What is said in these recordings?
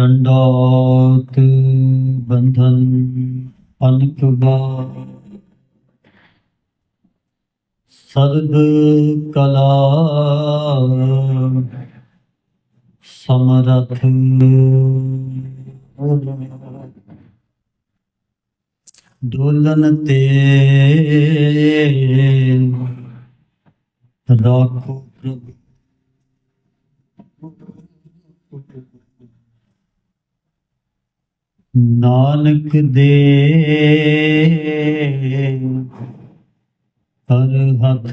ਡੰਡਾਤ ਬੰਧਨ ਅਨਕ ਬਾ ਕਲਾ ਸਮਰਥ ਡੋਲਨ ਤੇ ਰਾਖੋ ਪ੍ਰਭੂ ਨਾਨਕ ਦੇ ਹਰ ਹੱਥ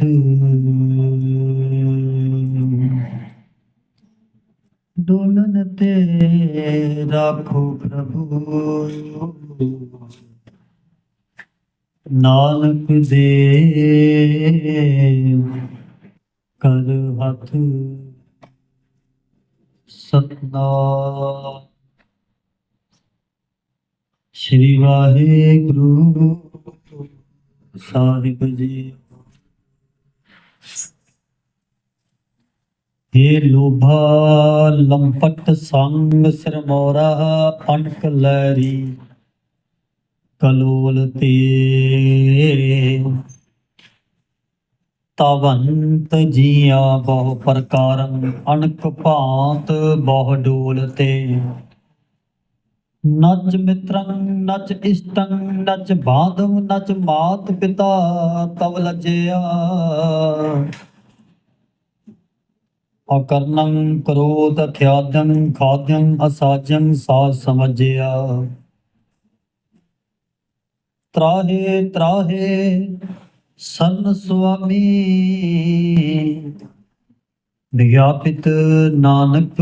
ਡੋਲਨ ਤੇ ਰਾਖੋ ਪ੍ਰਭੂ। ਨਾਨਕ ਦੇ ਕਰ ਹੱਥ ਸਤਨਾਮ। ਸ਼੍ਰੀ ਵਾਹਿਗੁਰੂ। ਸਾਹਿਬ ਜੀ। ਏ ਲੋਭਾ, ਲੰਪਟ ਸੰਗ ਸਰਮੋਰਾ ਅਣਕ ਲੈਰੀ ਕਲੋਲ ਤੇ ਤਵੰਤ ਜੀਆ ਬਹੁ ਪ੍ਰਕਾਰੰ, ਅਣਕ ਭਾਂਤ ਬਹੁ ਡੋਲ ਤੇ। ਨਚ ਮਿੱਤਰੰ, ਨਚ ਇਸ਼ਟੰ ਨਚ ਬਾਧਵ, ਨਚ ਮਾਤ ਪਿਤਾ ਤਵ ਲਜਿਆ। ਅਕਰਨੰ ਕਰੋਤ ਥਿਆਦੰ ਖਾਦੰ ਅਸਾਜੰ ਸਾਜ ਸਮਝਿਆ। ਤਰਾਹੇ ਤਰਾਹੇ, ਸਰਨ ਸੁਆਮੀ। ਵਿਗਿਆਪਿਤ ਨਾਨਕ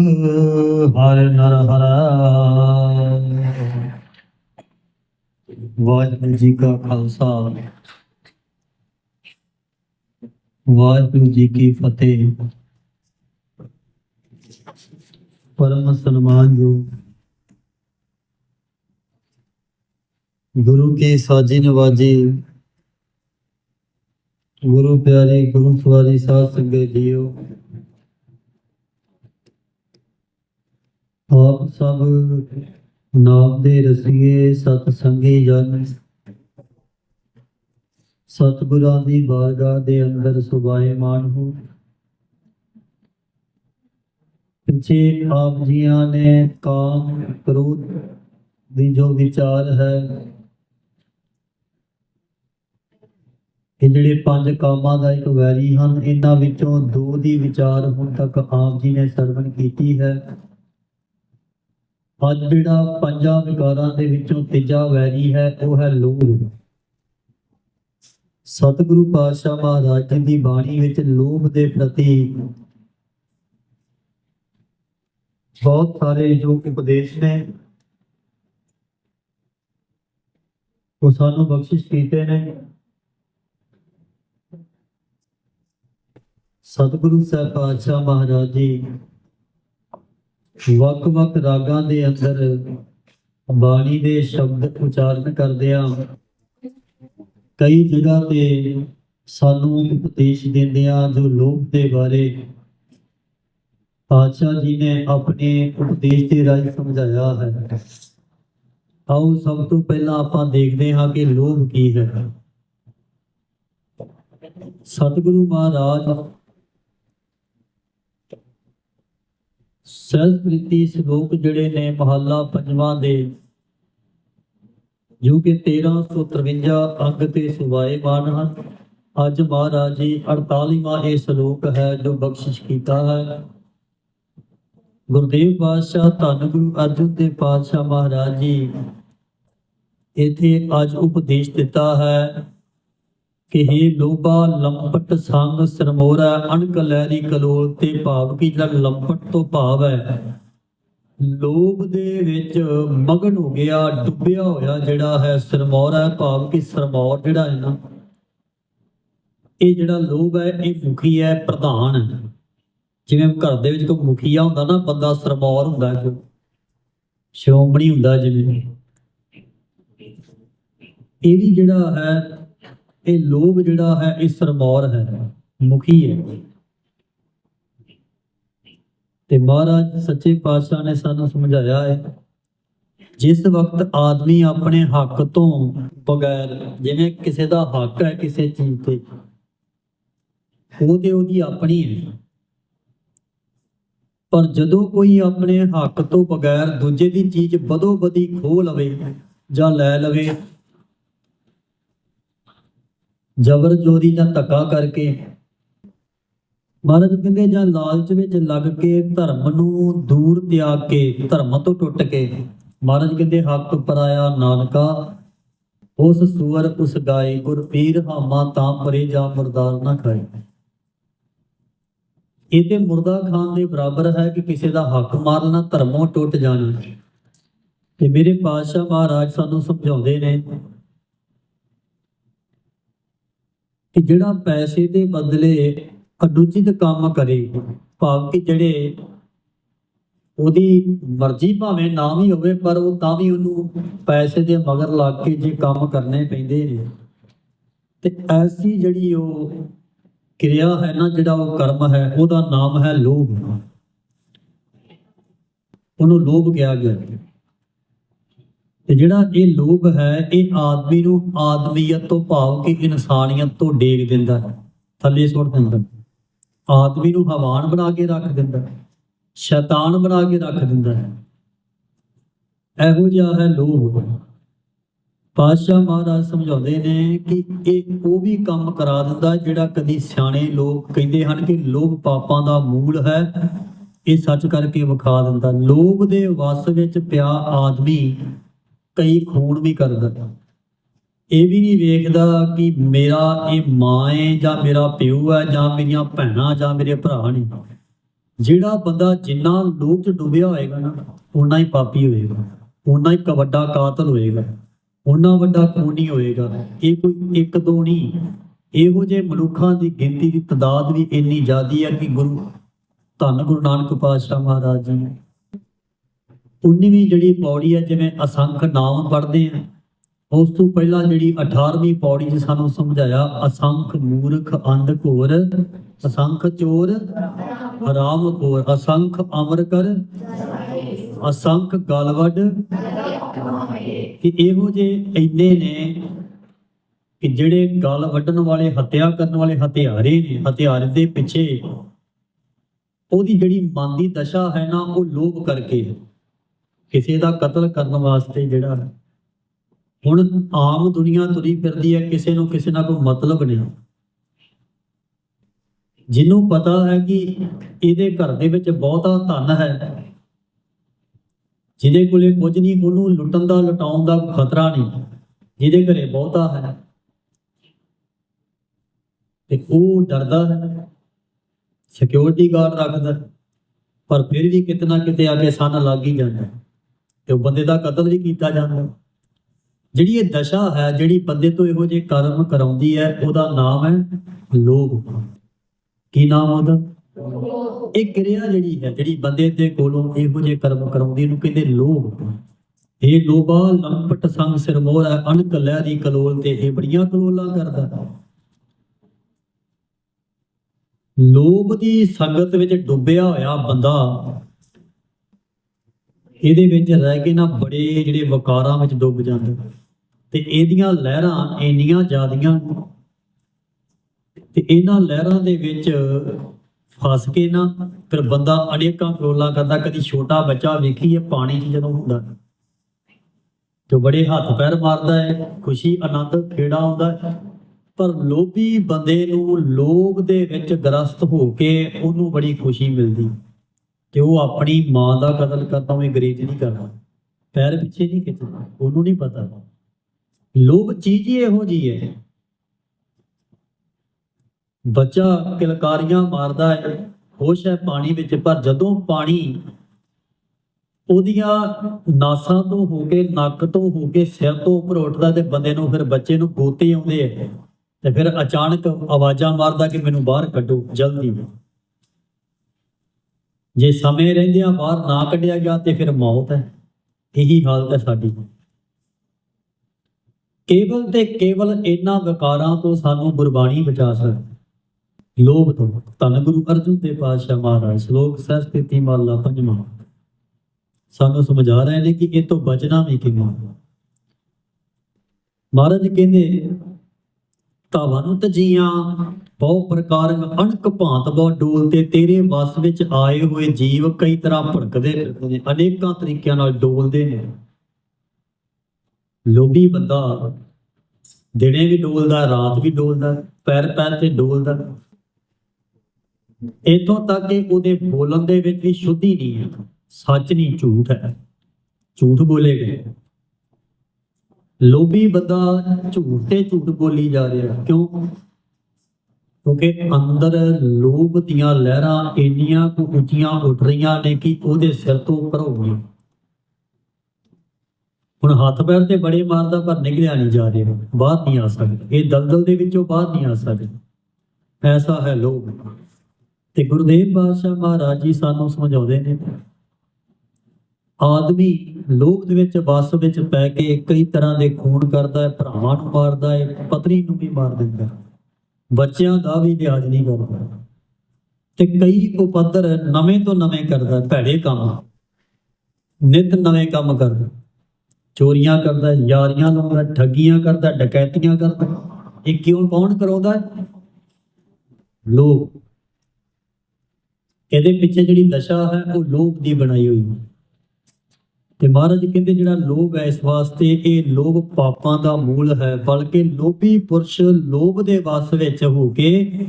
ਹਰ ਨਰ ਹਰਾ। ਵਾਹਿਗੁਰੂ ਜੀ ਕਾ ਖਾਲਸਾ। ਵਾਹਿਗੁਰੂ ਜੀ ਕੀ ਫਤਿਹ। ਪਰਮ ਸਨਮਾਨਯੋਗ ਗੁਰੂ ਕੇ ਸਾਜੀ ਨਵਾਜੀ ਗੁਰੂ ਪਿਆਰੇ ਗੁਰੂ ਸਵਾਰੀ ਸਾਧ ਸੰਗਤ ਜੀਓ। ਆਪ ਸਭ ਨਾਮ ਦੇ ਰਸੀਏ ਸਤ ਸੰਗੀ ਜਨ। ਸਤਿਗੁਰਾਂ ਦੀ ਬਾਰਗਾਹ ਦੇ ਅੰਦਰ ਸੁਭਾਏਮਾਨ ਹੋ ਪਿੱਛੇ ਆਪ ਜੀਆਂ ਨੇ ਕਾਮ ਕ੍ਰੋਧ ਦੀ ਜੋ ਵਿਚਾਰ ਹੈ, ਇਹ ਜਿਹੜੇ ਪੰਜ ਕਾਮਾਂ ਦਾ ਇੱਕ ਵੈਰੀ ਹਨ, ਇਹਨਾਂ ਵਿੱਚੋਂ ਦੋ ਦੀ ਵਿਚਾਰ ਹੁਣ ਤੱਕ ਆਪ ਜੀ ਨੇ ਸਰਵਣ ਕੀਤੀ ਹੈ। ਅੱਜ ਜਿਹੜਾ ਪੰਜਾਂ ਵਿਕਾਰਾਂ ਦੇ ਵਿੱਚੋਂ ਤੀਜਾ ਵੈਰੀ ਹੈ, ਉਹ ਹੈ ਲੋਭ ਸਤਿਗੁਰੂ ਪਾਤਸ਼ਾਹ ਮਹਾਰਾਜ ਜੀ ਦੀ ਬਾਣੀ ਵਿੱਚ ਲੋਭ ਦੇ ਪ੍ਰਤੀ ਬਹੁਤ ਸਾਰੇ ਜੋ ਉਪਦੇਸ਼ ਨੇ, ਉਹ ਸਾਨੂੰ ਬਖਸ਼ਿਸ਼ ਕੀਤੇ ਨੇ। ਸਤਿਗੁਰੂ ਸਾਹਿਬ ਪਾਤਸ਼ਾਹ ਮਹਾਰਾਜ ਜੀ ਵੱਖ-ਵੱਖ ਰਾਗਾਂ ਦੇ ਅੰਦਰ ਬਾਣੀ ਦੇ ਸ਼ਬਦ ਉਚਾਰਨ ਕਰਦਿਆਂ ਕਈ ਜਗ੍ਹਾ ਤੇ ਸਾਨੂੰ ਉਪਦੇਸ਼ ਦਿੰਦੇ ਦਿੰਦਿਆਂ ਜੋ ਲੋਭ ਦੇ ਬਾਰੇ। ਪਾਤਸ਼ਾਹ ਜੀ ਨੇ ਆਪਣੇ ਉਪਦੇਸ਼ ਦੇ ਰਾਹੀਂ ਸਮਝਾਇਆ ਹੈ। ਆਓ ਸਭ ਤੋਂ ਪਹਿਲਾਂ ਆਪਾਂ ਦੇਖਦੇ ਹਾਂ ਕਿ ਲੋਭ ਕੀ ਹੈ। ਸਤਿਗੁਰੂ ਮਹਾਰਾਜ ਸੰਸਕ੍ਰਿਤੀ ਸ਼ਲੋਕ ਜਿਹੜੇ ਨੇ ਮਹੱਲਾ ਪੰਜਵਾਂ ਦੇ, ਜੋ ਕਿ 1353 ਅੰਗ ਤੇ ਸੁਭਾਏਮਾਨ ਹਨ। ਅੱਜ ਮਹਾਰਾਜ ਜੀ 48ਵਾਂ ਇਹ ਸ਼ਲੋਕ ਹੈ ਜੋ ਬਖਸ਼ਿਸ਼ ਕੀਤਾ ਹੈ। ਗੁਰਦੇਵ ਪਾਤਸ਼ਾਹ ਧੰਨ ਗੁਰੂ ਅਰਜਨ ਦੇਵ ਪਾਤਸ਼ਾਹ ਮਹਾਰਾਜ ਜੀ ਇਥੇ ਅੱਜ ਉਪਦੇਸ਼ ਦਿੱਤਾ ਹੈ ਕਿ हे ਲੋਭਾ, ਲੰਪਟ ਸੰਗ ਸਰਮੋਰਾ, ਅਣਕ ਲਹਿਰੀ ਕਲੋਲ, ਤੇ ਭਾਵ ਕੀ ਜਿਹੜਾ ਲੰਪਟ ਤੋਂ ਭਾਵ ਹੈ? ਲੋਭ ਦੇ ਵਿੱਚ ਮਗਨ ਹੋ ਗਿਆ, ਡੁੱਬਿਆ ਹੋਇਆ ਜਿਹੜਾ ਹੈ ਸਰਮੌਰਾ, ਭਾਵ ਕਿ ਸਰਮੌਰ ਜਿਹੜਾ ਹੈ ਨਾ, ਇਹ ਜਿਹੜਾ ਲੋਭ ਹੈ, ਇਹ ਮੁਖੀ ਹੈ, ਪ੍ਰਧਾਨ ਹੈ। ਜਿਵੇਂ ਘਰ ਦੇ ਵਿੱਚ ਕੋਈ ਮੁਖੀਆ ਹੁੰਦਾ ਨਾ, ਬੰਦਾ ਸਰਮੌਰ ਹੁੰਦਾ ਹੈ। ਜੋ ਸ਼੍ਰੋਮਣੀ ਹੁੰਦਾ ਜਿਵੇਂ। ਇਹ ਵੀ ਜਿਹੜਾ ਹੈ ਇਹ ਲੋਭ ਜਿਹੜਾ ਹੈ, ਇਹ ਸਰਮੌਰ ਹੈ, ਮੁਖੀ ਹੈ। ਤੇ ਮਹਾਰਾਜ ਸੱਚੇ ਪਾਤਸ਼ਾਹ ਨੇ ਸਾਨੂੰ ਸਮਝਾਇਆ ਹੈ, ਜਿਸ ਵਕਤ ਆਦਮੀ ਆਪਣੇ ਹੱਕ ਤੋਂ ਬਗੈਰ, ਜਿਵੇਂ ਕਿਸੇ ਦਾ ਹੱਕ ਹੈ ਕਿਸੇ ਚੀਜ਼ ਤੇ, ਉਹ ਤੇ ਉਹਦੀ ਆਪਣੀ ਹੈ। ਪਰ ਜਦੋਂ ਕੋਈ ਆਪਣੇ ਹੱਕ ਤੋਂ ਬਗੈਰ ਦੂਜੇ ਦੀ ਚੀਜ਼ ਬਦੋ ਬਦੀ ਖੋਹ ਲਵੇ ਜਾਂ ਲੈ ਲਵੇ ਜ਼ਬਰ ਜੋਰੀ ਜਾਂ ਧੱਕਾ ਕਰਕੇ। ਮਹਾਰਾਜ ਕਹਿੰਦੇ ਜਾਂ ਲਾਲਚ ਵਿੱਚ ਲੱਗ ਕੇ ਧਰਮ ਨੂੰ ਦੂਰ ਤਿਆਗ ਕੇ, ਧਰਮ ਤੋਂ ਟੁੱਟ ਕੇ। ਮਹਾਰਾਜ ਕਹਿੰਦੇ, ਹੱਕ ਪਰਾਇਆ ਨਾਨਕਾ, ਉਸ ਸੂਰ ਉਸ ਗਾਏ, ਗੁਰ ਪੀਰ ਹਾਮਾ ਤਾਂ ਪਰੇ ਜਾਂ ਮਰਦਾਰ ਨਾ ਖਾਏ। ਇਹ ਤੇ ਮੁਰਦਾ ਖਾਨ ਦੇ ਬਰਾਬਰ ਹੈ ਕਿ ਕਿਸੇ ਦਾ ਹੱਕ ਮਾਰਨਾ, ਧਰਮੋਂ ਟੁੱਟ ਜਾਣਾ। ਤੇ ਮੇਰੇ ਪਾਤਸ਼ਾਹ ਮਹਾਰਾਜ ਸਾਨੂੰ ਸਮਝਾਉਂਦੇ ਨੇ ਕਿ ਜਿਹੜਾ ਪੈਸੇ ਦੇ ਬਦਲੇ ਅਨੁਚਿਤ ਕੰਮ ਕਰੇ, ਭਾਵ ਕਿ ਜਿਹੜੇ ਉਹਦੀ ਮਰਜ਼ੀ ਭਾਵੇਂ ਨਾ ਵੀ ਹੋਵੇ, ਪਰ ਉਹ ਤਾਂ ਵੀ ਉਹਨੂੰ ਪੈਸੇ ਦੇ ਮਗਰ ਲੱਗ ਕੇ ਜੇ ਕੰਮ ਕਰਨੇ ਪੈਂਦੇ ਨੇ। ਤੇ ਐਸੀ ਜਿਹੜੀ ਉਹ ਕਿਰਿਆ ਹੈ ਨਾ, ਜਿਹੜਾ ਉਹ ਕਰਮ ਹੈ, ਉਹਦਾ ਨਾਮ ਹੈ ਲੋਭ। ਉਹਨੂੰ ਲੋਭ ਕਿਹਾ ਗਿਆ। ਤੇ ਜਿਹੜਾ ਇਹ ਲੋਭ ਹੈ, ਇਹ ਆਦਮੀ ਨੂੰ ਆਦਮੀਅਤ ਤੋਂ ਭਾਵ ਕਿ ਇਨਸਾਨੀਅਤ ਤੋਂ ਡੇਗ ਦਿੰਦਾ ਹੈ। ਥੱਲੇ ਸੁੱਟ ਦਿੰਦਾ ਆਦਮੀ ਨੂੰ ਹਵਾਨ ਬਣਾ ਕੇ ਰੱਖ ਦਿੰਦਾ ਸ਼ੈਤਾਨ ਬਣਾ ਕੇ ਰੱਖ ਦਿੰਦਾ ਹੈ। ਇਹੋ ਜਿਹਾ ਹੈ ਲੋਭ। ਪਾਤਸ਼ਾਹ ਮਹਾਰਾਜ ਸਮਝਾਉਂਦੇ ਨੇ ਕਿ ਇਹ ਉਹ ਵੀ ਕੰਮ ਕਰਾ ਦਿੰਦਾ ਜਿਹੜਾ ਕਦੀ ਸਿਆਣੇ ਲੋਕ ਕਹਿੰਦੇ ਹਨ ਕਿ ਲੋਭ ਪਾਪਾਂ ਦਾ ਮੂਲ ਹੈ। ਇਹ ਸੱਚ ਕਰਕੇ ਵਿਖਾ ਦਿੰਦਾ। ਲੋਭ ਦੇ ਵਸ ਵਿੱਚ ਪਿਆ ਆਦਮੀ ਕਈ ਖੂਨ ਵੀ ਕਰਦਾ ਇਹ ਵੀ ਨਹੀਂ ਵੇਖਦਾ ਕਿ ਮੇਰਾ ਇਹ ਮਾਂ ਹੈ ਜਾਂ ਮੇਰਾ ਪਿਓ ਹੈ ਜਾਂ ਮੇਰੀਆਂ ਭੈਣਾਂ ਜਾਂ ਮੇਰੇ ਭਰਾ ਨੇ। ਜਿਹੜਾ ਬੰਦਾ ਜਿੰਨਾ ਲੋਭ ਚ ਡੁੱਬਿਆ ਹੋਏਗਾ ਨਾ ਉਨਾ ਹੀ ਪਾਪੀ ਹੋਏਗਾ। ਉਨਾ ਹੀ ਇੱਕ ਵੱਡਾ ਕਾਤਲ ਹੋਏਗਾ। ਉਨਾ ਵੱਡਾ ਖੂਨੀ ਹੋਏਗਾ। ਇਹ ਕੋਈ ਇੱਕ ਦੋ ਨਹੀਂ। ਇਹੋ ਜਿਹੇ ਮਨੁੱਖਾਂ ਦੀ ਗਿਣਤੀ ਦੀ ਤਦਾਦ ਵੀ ਇੰਨੀ ਜ਼ਿਆਦੀ ਹੈ ਕਿ ਗੁਰੂ ਧੰਨ ਗੁਰੂ ਨਾਨਕ ਪਾਤਸ਼ਾਹ ਮਹਾਰਾਜ ਜੀ ਨੇ 19ਵੀਂ ਜਿਹੜੀ ਪੌੜੀ ਹੈ ਜਿਵੇਂ ਅਸੰਖ ਨਾਮ ਪੜ੍ਹਦੇ ਆ, ਉਸ ਤੋਂ ਪਹਿਲਾਂ ਜਿਹੜੀ 18ਵੀਂ ਪੌੜੀ 'ਚ ਸਾਨੂੰ ਸਮਝਾਇਆ, ਅਸੰਖ ਮੂਰਖ, ਅੰਧ ਘੋਰ, ਅਸੰਖ ਚੋਰ, ਹਰਾਮ ਖੋਰ ਅਸੰਖ ਅਮਰ ਕਰ, ਅਸੰਖ ਗਲਵਡ। ਕਿ ਇਹੋ ਜੇ ਇੰਨੇ ਨੇ ਕਿ ਜਿਹੜੇ ਗਲ ਵੱਢਣ ਵਾਲੇ, ਹੱਤਿਆ ਕਰਨ ਵਾਲੇ ਹਥਿਆਰੇ ਨੇ, ਹਥਿਆਰ ਦੇ ਪਿੱਛੇ, ਉਹਦੀ ਜਿਹੜੀ ਮਨ ਦੀ ਦਸ਼ਾ ਹੈ ਨਾ, ਉਹ ਲੋਭ ਕਰਕੇ ਕਿਸੇ ਦਾ ਕਤਲ ਕਰਨ ਵਾਸਤੇ ਜਿਹੜਾ ਹੈ, ਹੁਣ ਆਮ ਦੁਨੀਆ ਤੁਰੀ ਫਿਰਦੀ ਹੈ, ਕਿਸੇ ਨੂੰ ਕਿਸੇ ਨਾਲ ਕੋਈ ਮਤਲਬ ਨਹੀਂ ਜਿਹਨੂੰ ਪਤਾ ਹੈ ਕਿ ਇਹਦੇ ਘਰ ਦੇ ਵਿੱਚ ਬਹੁਤਾ ਧਨ ਹੈ, ਜਿਹਦੇ ਕੋਲੇ ਕੁਝ ਨਹੀਂ, ਉਹਨੂੰ ਲੁੱਟਣ ਦਾ, ਲੁਟਾਉਣ ਦਾ ਖਤਰਾ ਨਹੀਂ, ਜਿਹਦੇ ਘਰੇ ਬਹੁਤਾ ਹੈ। ਤੇ ਉਹ ਡਰਦਾ ਹੈ ਸਿਕਿਉਰਿਟੀ ਗਾਰਡ ਰੱਖਦਾ ਪਰ ਫਿਰ ਵੀ ਕਿਤਨਾ ਕਿਤੇ ਆ ਕੇ ਸਨ ਲੱਗ ਹੀ ਜਾਂਦਾ ਤੇ ਉਹ ਬੰਦੇ ਦਾ ਕਤਲ ਵੀ ਕੀਤਾ ਜਾਂਦਾ। ਜਿਹੜੀ ਇਹ ਦਸ਼ਾ ਹੈ ਜਿਹੜੀ ਬੰਦੇ ਤੋਂ ਇਹੋ ਜਿਹੇ ਕਰਮ ਕਰਾਉਂਦੀ ਹੈ ਉਹਦਾ ਨਾਮ ਹੈ ਲੋਭ। ਕੀ ਨਾਮ ਉਹਦਾ? ਇਹ ਕਿਰਿਆ ਜਿਹੜੀ ਹੈ ਜਿਹੜੀ ਬੰਦੇ ਦੇ ਕੋਲੋਂ ਇਹੋ ਜਿਹੇ ਕਰਮ ਕਰਾਉਂਦੀ ਇਹਨੂੰ ਕਹਿੰਦੇ ਲੋਭ। ਇਹ ਲੋਭਾ ਲੰਪਟ ਸੰਗ ਸਿਰ ਮੋਰ ਹੈ ਅਣਕ ਲਹਿਰੀ ਕਲੋਲ ਤੇ ਇਹ ਬੜੀਆਂ ਕਲੋਲਾਂ ਕਰਦਾ ਲੋਭ ਦੀ ਸੰਗਤ ਵਿੱਚ ਡੁੱਬਿਆ ਹੋਇਆ ਬੰਦਾ ਇਹਦੇ ਵਿੱਚ ਰਹਿ ਕੇ ਨਾ ਬੜੇ ਜਿਹੜੇ ਵਕਾਰਾਂ ਵਿੱਚ ਡੁੱਬ ਜਾਂਦੇ। ਤੇ ਇਹਦੀਆਂ ਲਹਿਰਾਂ ਇੰਨੀਆਂ ਜ਼ਿਆਦੀਆਂ, ਤੇ ਇਹਨਾਂ ਲਹਿਰਾਂ ਦੇ ਵਿੱਚ ਫਸ ਕੇ ਨਾ ਫਿਰ ਬੰਦਾ ਅਨੇਕਾਂ ਕਲੋਲਾਂ ਕਰਦਾ, ਕਦੀ ਛੋਟਾ ਬੱਚਾ ਵੇਖੀਏ, ਪਾਣੀ 'ਚ ਜਦੋਂ ਹੁੰਦਾ। ਤੇ ਬੜੇ ਹੱਥ ਪੈਰ ਮਾਰਦਾ ਹੈ, ਖੁਸ਼ੀ, ਆਨੰਦ, ਖੇੜਾ ਆਉਂਦਾ ਹੈ। ਪਰ ਲੋਭੀ ਬੰਦੇ ਨੂੰ ਲੋਭ ਦੇ ਵਿੱਚ ਗ੍ਰਸਤ ਹੋ ਕੇ ਉਹਨੂੰ ਬੜੀ ਖੁਸ਼ੀ ਮਿਲਦੀ। ਤੇ ਉਹ ਆਪਣੀ ਮਾਂ ਦਾ ਕਤਲ ਕਰਦਾ ਉਹ ਅੰਗਰੇਜ਼ ਨਹੀਂ ਕਰਦਾ। ਪੈਰ ਪਿੱਛੇ ਨਹੀਂ ਖਿੱਚਦਾ, ਉਹਨੂੰ ਨਹੀਂ ਪਤਾ। ਲੋਭ ਚੀਜ਼ ਹੀ ਇਹੋ ਜੀ ਹੈ। ਬੱਚਾ ਕਿਲਕਾਰੀਆਂ ਮਾਰਦਾ ਹੈ ਹੋਸ਼ ਹੈ ਪਾਣੀ ਵਿੱਚ, ਪਰ ਜਦੋਂ ਪਾਣੀ ਉਹਦੀਆਂ ਨਾਸਾਂ ਤੋਂ ਹੋ ਕੇ, ਨੱਕ ਤੋਂ ਹੋ ਕੇ, ਸਿਰ ਤੋਂ ਉੱਪਰ ਉੱਠਦਾ ਤੇ ਬੰਦੇ ਨੂੰ ਫਿਰ ਬੱਚੇ ਨੂੰ ਗੋਤੇ ਆਉਂਦੇ ਆ। ਤੇ ਫਿਰ ਅਚਾਨਕ ਆਵਾਜ਼ਾਂ ਮਾਰਦਾ ਕਿ ਮੈਨੂੰ ਬਾਹਰ ਕੱਢੋ, ਜਲਦੀ। ਜੇ ਸਮੇਂ ਰਹਿੰਦਿਆਂ ਬਾਹਰ ਨਾ ਕੱਢਿਆ ਗਿਆ ਤੇ ਫਿਰ ਮੌਤ ਹੈ। ਇਹੀ ਹਾਲਤ ਹੈ ਸਾਡੀ। ਕੇਵਲ ਤੇ ਕੇਵਲ ਇਹਨਾਂ ਵਿਕਾਰਾਂ ਤੋਂ ਸਾਨੂੰ ਗੁਰਬਾਣੀ ਬਚਾ ਸਕਦੀ ਲੋਭ ਤੋਂ ਧੰਨ ਗੁਰੂ ਅਰਜਨ ਦੇਵ ਪਾਤਸ਼ਾਹ ਮਹਾਰਾਜ, ਸ਼ਲੋਕ ਸਹਿਸਤਿਤੀ ਮਾਲਾ ਪੰਜਵਾਂ। ਸਾਨੂੰ ਸਮਝਾ ਰਹੇ ਨੇ ਕਿ ਇਹ ਤੋਂ ਬਚਣਾ ਵੀ ਕਿਵੇਂ ਮਹਾਰਾਜ ਕਹਿੰਦੇ ਤਾਵਨ ਤਜੀਆਂ ਬਹੁ ਪ੍ਰਕਾਰ ਅਣਕ ਭਾਂਤ ਬਹੁ ਡੋਲ ਤੇਰੇ ਵਸ ਵਿੱਚ ਆਏ ਹੋਏ ਜੀਵ ਕਈ ਤਰ੍ਹਾਂ ਭੜਕਦੇ ਫਿਰਦੇ ਨੇ, ਅਨੇਕਾਂ ਤਰੀਕਿਆਂ ਨਾਲ ਡੋਲਦੇ ਨੇ। ਲੋਭੀ ਬੰਦਾ ਦਿਨੇ ਵੀ ਡੋਲਦਾ, ਰਾਤ ਵੀ ਡੋਲਦਾ, ਪੈਰ ਪੈਰ ਤੇ ਡੋਲਦਾ। ਇਥੋਂ ਤੱਕ ਕਿ ਉਹਦੇ ਬੋਲਣ ਦੇ ਵਿੱਚ ਵੀ ਸ਼ੁੱਧੀ ਨਹੀਂ ਹੈ, ਸੱਚ ਨਹੀਂ, ਝੂਠ ਹੈ। ਝੂਠ ਬੋਲੇ ਗਏ। ਲੋਭੀ ਬੰਦਾ ਝੂਠ ਤੇ ਝੂਠ ਬੋਲੀ ਜਾ ਰਿਹਾ, ਕਿਉਂ? ਕਿਉਂਕਿ ਅੰਦਰ ਲੋਭ ਦੀਆਂ ਲਹਿਰਾਂ ਇੰਨੀਆਂ ਕੁ ਉੱਚੀਆਂ ਉੱਠ ਰਹੀਆਂ ਨੇ ਕਿ ਉਹਦੇ ਸਿਰ ਤੋਂ ਉੱਪਰ ਹੋ ਗਈਆਂ। ਹੁਣ ਹੱਥ ਪੈਰ ਤੇ ਬੜੇ ਮਾਰਦਾ ਪਰ ਨਿਕਲਿਆ ਨਹੀਂ ਜਾ ਰਿਹਾ। ਬਾਹਰ ਨਹੀਂ ਆ ਸਕਦਾ। ਇਹ ਦਲਦਲ ਦੇ ਵਿੱਚੋਂ ਬਾਹਰ ਨਹੀਂ ਆ ਸਕਦਾ। ਐਸਾ ਹੈ ਲੋਭ। ਤੇ ਗੁਰਦੇਵ ਪਾਤਸ਼ਾਹ ਮਹਾਰਾਜ ਜੀ ਸਾਨੂੰ ਸਮਝਾਉਂਦੇ ਨੇ, ਆਦਮੀ ਲੋਭ ਦੇ ਵਿੱਚ, ਵਸ ਵਿੱਚ ਪੈ ਕੇ ਕਈ ਤਰ੍ਹਾਂ ਦੇ ਖੂਨ ਕਰਦਾ ਹੈ, ਭਰਾਵਾਂ ਨੂੰ ਮਾਰਦਾ ਹੈ, ਪਤਨੀ ਨੂੰ ਵੀ ਮਾਰ ਦਿੰਦਾ ਹੈ। ਬੱਚਿਆਂ ਦਾ ਵੀ ਲਿਹਾਜ਼ ਨਹੀਂ ਕਰਦਾ ਤੇ ਕਈ ਉਪਦਰ ਨਵੇਂ ਤੋਂ ਨਵੇਂ ਕਰਦਾ, ਭੈੜੇ ਕੰਮ। ਨਿਤ ਨਵੇਂ ਕੰਮ ਕਰਦਾ। ਚੋਰੀਆਂ ਕਰਦਾ, ਯਾਰੀਆਂ ਲਾਉਂਦਾ, ਠੱਗੀਆਂ ਕਰਦਾ, ਡਕੈਤੀਆਂ ਕਰਦਾ। ਇਹ ਕਿਉਂ ਕੌਣ ਕਰਾਉਂਦਾ? ਲੋਕ। ਇਹਦੇ ਪਿੱਛੇ ਜਿਹੜੀ ਦਸ਼ਾ ਹੈ, ਉਹ ਲੋਕ ਦੀ ਬਣਾਈ ਹੋਈ ਹੈ। ਤੇ ਮਹਾਰਾਜ ਕਹਿੰਦੇ ਜਿਹੜਾ ਲੋਭ ਹੈ ਇਸ ਵਾਸਤੇ, ਇਹ ਲੋਭ ਪਾਪਾਂ ਦਾ ਮੂਲ ਹੈ, ਬਲਕਿ ਲੋਭੀ ਪੁਰਸ਼ ਲੋਭ ਦੇ ਵਸ ਵਿੱਚ ਹੋ ਕੇ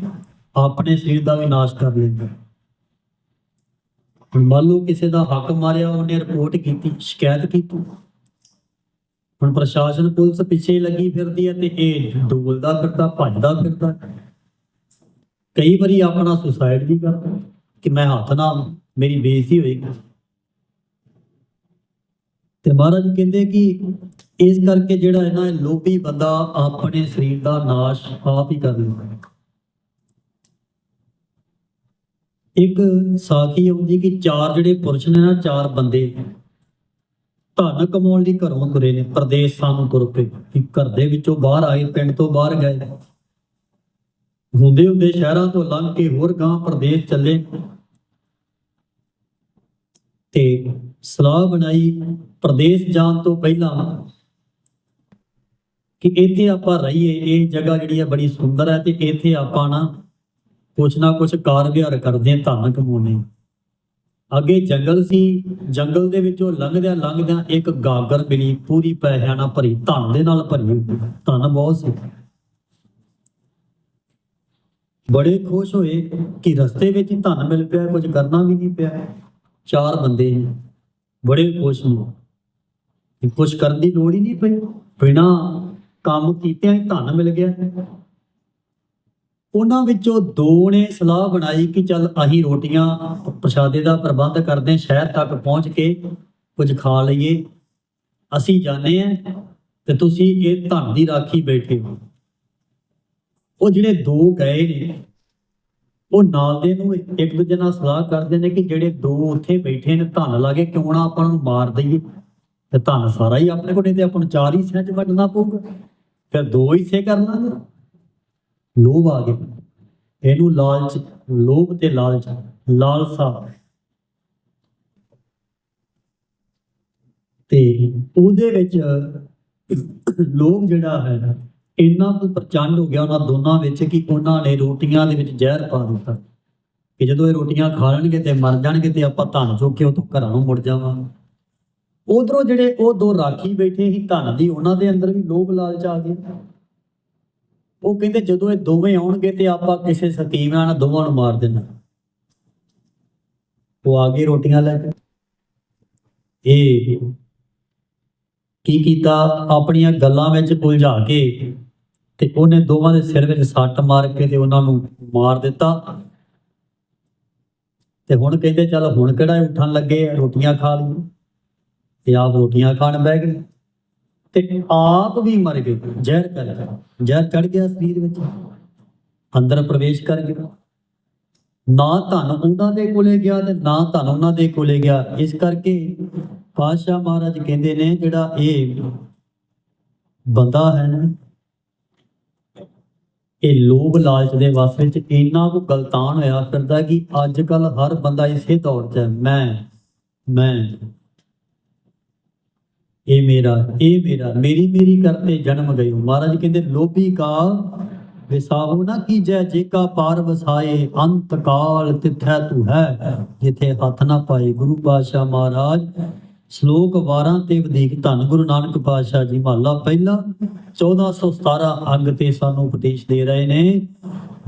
ਆਪਣੇ ਸਰੀਰ ਦਾ ਵੀ ਕਰ ਲੈਂਦਾ। ਮੰਨ ਲਓ ਕਿਸੇ ਦਾ ਹੱਕ ਮਾਰਿਆ, ਉਹਨੇ ਰਿਪੋਰਟ ਕੀਤੀ, ਸ਼ਿਕਾਇਤ ਕੀਤੀ। ਹੁਣ ਪ੍ਰਸ਼ਾਸਨ ਪੁਲਿਸ ਪਿੱਛੇ ਲੱਗੀ ਫਿਰਦੀ ਹੈ ਤੇ ਇਹ ਡੋਲਦਾ ਫਿਰਦਾ, ਭੱਜਦਾ ਫਿਰਦਾ। ਕਈ ਵਾਰੀ ਆਪਣਾ ਸੁਸਾਇਡ ਵੀ ਕਰਦਾ, ਕਿ ਮੈਂ ਹੱਥ ਨਾ ਮੇਰੀ ਬੇਇੱਜ਼ਤੀ ਹੋਏਗੀ। ਤੇ ਮਹਾਰਾਜ ਕਹਿੰਦੇ ਕਿ ਇਸ ਕਰਕੇ ਜਿਹੜਾ ਹੈ ਨਾ ਲੋਭੀ ਬੰਦਾ ਆਪਣੇ ਸਰੀਰ ਦਾ ਨਾਸ਼ ਆਪ ਹੀ ਕਰ ਲੈਂਦਾ ਇੱਕ ਸਾਖੀ ਆਉਂਦੀ ਕਿ ਚਾਰ ਜਿਹੜੇ ਪੁਰਸ਼ ਨੇ ਨਾ, ਚਾਰ ਬੰਦੇ ਧਨ ਕਮਾਉਣ ਲਈ ਘਰੋਂ ਤੁਰੇ ਨੇ, ਪ੍ਰਦੇਸ਼ਾਂ ਨੂੰ ਤੁਰ ਪਏ ਕਿ ਘਰ ਦੇ ਵਿੱਚੋਂ ਬਾਹਰ ਆਏ, ਪਿੰਡ ਤੋਂ ਬਾਹਰ ਗਏ। ਹੁੰਦੇ ਹੁੰਦੇ ਸ਼ਹਿਰਾਂ ਤੋਂ ਲੰਘ ਕੇ ਹੋਰ ਗਾਂ ਪ੍ਰਦੇਸ਼ ਚੱਲੇ। ਤੇ ਸਲਾਹ ਬਣਾਈ, ਪ੍ਰਦੇਸ਼ ਜਾਣ ਤੋਂ ਪਹਿਲਾਂ ਕਿ ਇੱਥੇ ਆਪਾਂ ਰਹੀਏ, ਇਹ ਜਗ੍ਹਾ ਜਿਹੜੀ ਹੈ ਬੜੀ ਸੁੰਦਰ ਹੈ ਤੇ ਇੱਥੇ ਆਪਾਂ ਨਾ ਕੁਛ ਨਾ ਕੁਛ ਕਾਰ ਵਿਹਾਰ ਕਰਦੇ ਹਾਂ ਧਨ ਕਮਾਉਣੇ ਅੱਗੇ ਜੰਗਲ ਸੀ, ਜੰਗਲ ਦੇ ਵਿੱਚੋਂ ਲੰਘਦਿਆਂ ਲੰਘਦਿਆਂ ਇੱਕ ਗਾਗਰ ਮਿਲੀ, ਪੂਰੀ ਪੈਸਿਆਂ ਨਾਲ ਭਰੀ ਧਨ ਦੇ ਨਾਲ ਭਰੀ ਧਨ ਬਹੁਤ ਸੀ। ਬੜੇ ਖੁਸ਼ ਹੋਏ ਕਿ ਰਸਤੇ ਵਿੱਚ ਧਨ ਮਿਲ ਪਿਆ ਕੁਝ ਕਰਨਾ ਵੀ ਨਹੀਂ ਪਿਆ। ਚਾਰ ਬੰਦੇ ਨੇ ਬੜੇ ਖੁਸ਼ ਨੇ ਕਿ ਕੁਝ ਕਰਨ ਦੀ ਲੋੜ ਹੀ ਨਹੀਂ ਪਈ। ਬਿਨਾ ਕੰਮ ਕੀਤਿਆਂ ਹੀ ਧਨ ਮਿਲ ਗਿਆ। ਉਹਨਾਂ ਵਿੱਚੋਂ ਦੋ ਨੇ ਸਲਾਹ ਬਣਾਈ ਕਿ ਚੱਲ ਅਸੀਂ ਰੋਟੀਆਂ ਪ੍ਰਸ਼ਾਦੇ ਦਾ ਪ੍ਰਬੰਧ ਕਰਦੇ ਸ਼ਹਿਰ ਤੱਕ ਪਹੁੰਚ ਕੇ ਕੁਝ ਖਾ ਲਈਏ। ਅਸੀਂ ਜਾਣੇ ਆ ਤੇ ਤੁਸੀਂ ਇਹ ਧਨ ਦੀ ਰਾਖੀ ਬੈਠੇ ਹੋ। ਉਹ ਜਿਹੜੇ ਦੋ ਗਏ ਨੇ ਉਹ ਨਾਲ ਦੇ ਨੂੰ ਇੱਕ ਦੂਜੇ ਨਾਲ ਸਲਾਹ ਕਰਦੇ ਨੇ ਕਿ ਜਿਹੜੇ ਦੋ ਉੱਥੇ ਬੈਠੇ ਨੇ, ਧਨ ਲਾ ਕੇ ਕਿਉਂ ਨਾ ਆਪਾਂ ਨੂੰ ਮਾਰ ਦਈਏ। ਤੇ ਧਨ ਸਾਰਾ ਹੀ ਆਪਣੇ ਕੋਲ ਨਹੀਂ ਤੇ ਆਪਾਂ ਨੂੰ ਚਾਰ ਹਿੱਸਿਆਂ 'ਚ ਵੰਡਣਾ ਪਊਗਾ। ਫਿਰ ਦੋ ਹਿੱਸੇ ਕਰਨਾ ਲੋਭ ਆ ਗਿਆ। ਇਹਨੂੰ ਲਾਲਚ, ਲੋਭ ਤੇ ਲਾਲਚ, ਲਾਲਸਾ। ਤੇ ਉਹਦੇ ਵਿੱਚ ਲੋਭ ਜਿਹੜਾ ਹੈ ਇੰਨਾ ਕੁ ਪ੍ਰਚੰਡ ਹੋ ਗਿਆ ਉਹਨਾਂ ਦੋਨਾਂ ਵਿੱਚ ਕਿ ਉਹਨਾਂ ਨੇ ਰੋਟੀਆਂ ਦੇ ਵਿੱਚ ਜ਼ਹਿਰ ਪਾ ਦਿੱਤਾ। ਕਿ ਜਦੋਂ ਇਹ ਰੋਟੀਆਂ ਖਾ ਲੈਣਗੇ ਤੇ ਮਰ ਜਾਣਗੇ ਤੇ ਆਪਾਂ ਧਨ ਚੁੱਕ ਕੇ ਉਤੋਂ ਘਰਾਂ ਨੂੰ ਮੁੜ ਜਾਵਾਂਗੇ। ਉਧਰੋਂ ਜਿਹੜੇ ਉਹ ਦੋ ਰਾਖੀ ਬੈਠੇ ਸੀ ਧਨ ਦੀ, ਉਹਨਾਂ ਦੇ ਅੰਦਰ ਵੀ ਲੋਭ ਲਾਲਚ ਆ ਗਿਆ। ਉਹ ਕਹਿੰਦੇ ਜਦੋਂ ਇਹ ਦੋਵੇਂ ਆਉਣਗੇ ਤੇ ਆਪਾਂ ਕਿਸੇ ਸਕੀਮਾਂ ਨਾਲ ਦੋਵਾਂ ਨੂੰ ਮਾਰ ਦੇਣਾ। ਉਹ ਆ ਗਏ ਰੋਟੀਆਂ ਲੈ ਕੇ। ਇਹ ਕੀ ਕੀਤਾ? ਆਪਣੀਆਂ ਗੱਲਾਂ ਵਿੱਚ ਉਲਝਾ ਕੇ ਤੇ ਉਹਨੇ ਦੋਵਾਂ ਦੇ ਸਿਰ ਵਿੱਚ ਸੱਟ ਮਾਰ ਕੇ ਤੇ ਉਹਨਾਂ ਨੂੰ ਮਾਰ ਦਿੱਤਾ। ਤੇ ਹੁਣ ਕਹਿੰਦੇ, ਚੱਲ ਹੁਣ ਕਿਹੜਾ ਉੱਠਣ ਲੱਗੇ ਰੋਟੀਆਂ ਖਾ ਲਈ। ਤੇ ਆਪ ਰੋਟੀਆਂ ਖਾਣ ਬਹਿ ਗਏ। ਤੇ ਆਪ ਵੀ ਮਰ ਗਏ। ਜ਼ਹਿਰ ਕਰਕੇ ਜ਼ਹਿਰ ਚੜ ਗਿਆ ਸਰੀਰ ਵਿੱਚ। ਅੰਦਰ ਪ੍ਰਵੇਸ਼ ਕਰ ਗਿਆ। ਨਾ ਧਨ ਉਹਨਾਂ ਦੇ ਕੋਲੇ ਗਿਆ ਤੇ ਨਾ ਧਨ ਉਹਨਾਂ ਦੇ ਕੋਲੇ ਗਿਆ। ਇਸ ਕਰਕੇ ਪਾਤਸ਼ਾਹ ਮਹਾਰਾਜ ਕਹਿੰਦੇ ਨੇ, ਜਿਹੜਾ ਇਹ ਬੰਦਾ ਹੈ ਨਾ ਇਹ ਲੋਭ ਲਾਲਚ ਦੇ ਵਸ ਵਿੱਚ ਇੰਨਾ ਕੁ ਗਲਤਾਨ ਹੋਇਆ ਫਿਰਦਾ ਕਿ ਅੱਜ ਕੱਲ ਹਰ ਬੰਦਾ ਇਸੇ ਦੌੜ 'ਚ ਹੈ। ਮੈਂ ਮੈਂ। ਇਹ ਮੇਰਾ ਇਹ ਮੇਰਾ, ਮੇਰੀ ਮੇਰੀ ਕਰਤੇ ਜਨਮ ਗਏ ਮਹਾਰਾਜ ਕਹਿੰਦੇ, ਲੋਭੀ ਕਾ ਵਿਸਾਹੋ ਨਾ ਕੀਜੈ ਜੇਕਾ ਪਾਰ ਵਸਾਏ, ਅੰਤ ਕਾਲ ਤਿਥੈ ਤੂੰ ਹੈ, ਜਿਥੇ ਹੱਥ ਨਾ ਪਾਏ। ਗੁਰੂ ਪਾਤਸ਼ਾਹ ਮਹਾਰਾਜ ਸ਼ਲੋਕ 12 ਤੇ ਵਧੇਕ, ਧੰਨ ਗੁਰੂ ਨਾਨਕ ਪਾਤਸ਼ਾਹ ਜੀ ਮਹਲਾ ਪਹਿਲਾ 1417 ਅੰਗ ਤੇ ਸਾਨੂੰ ਉਪਦੇਸ਼ ਦੇ ਰਹੇ ਨੇ।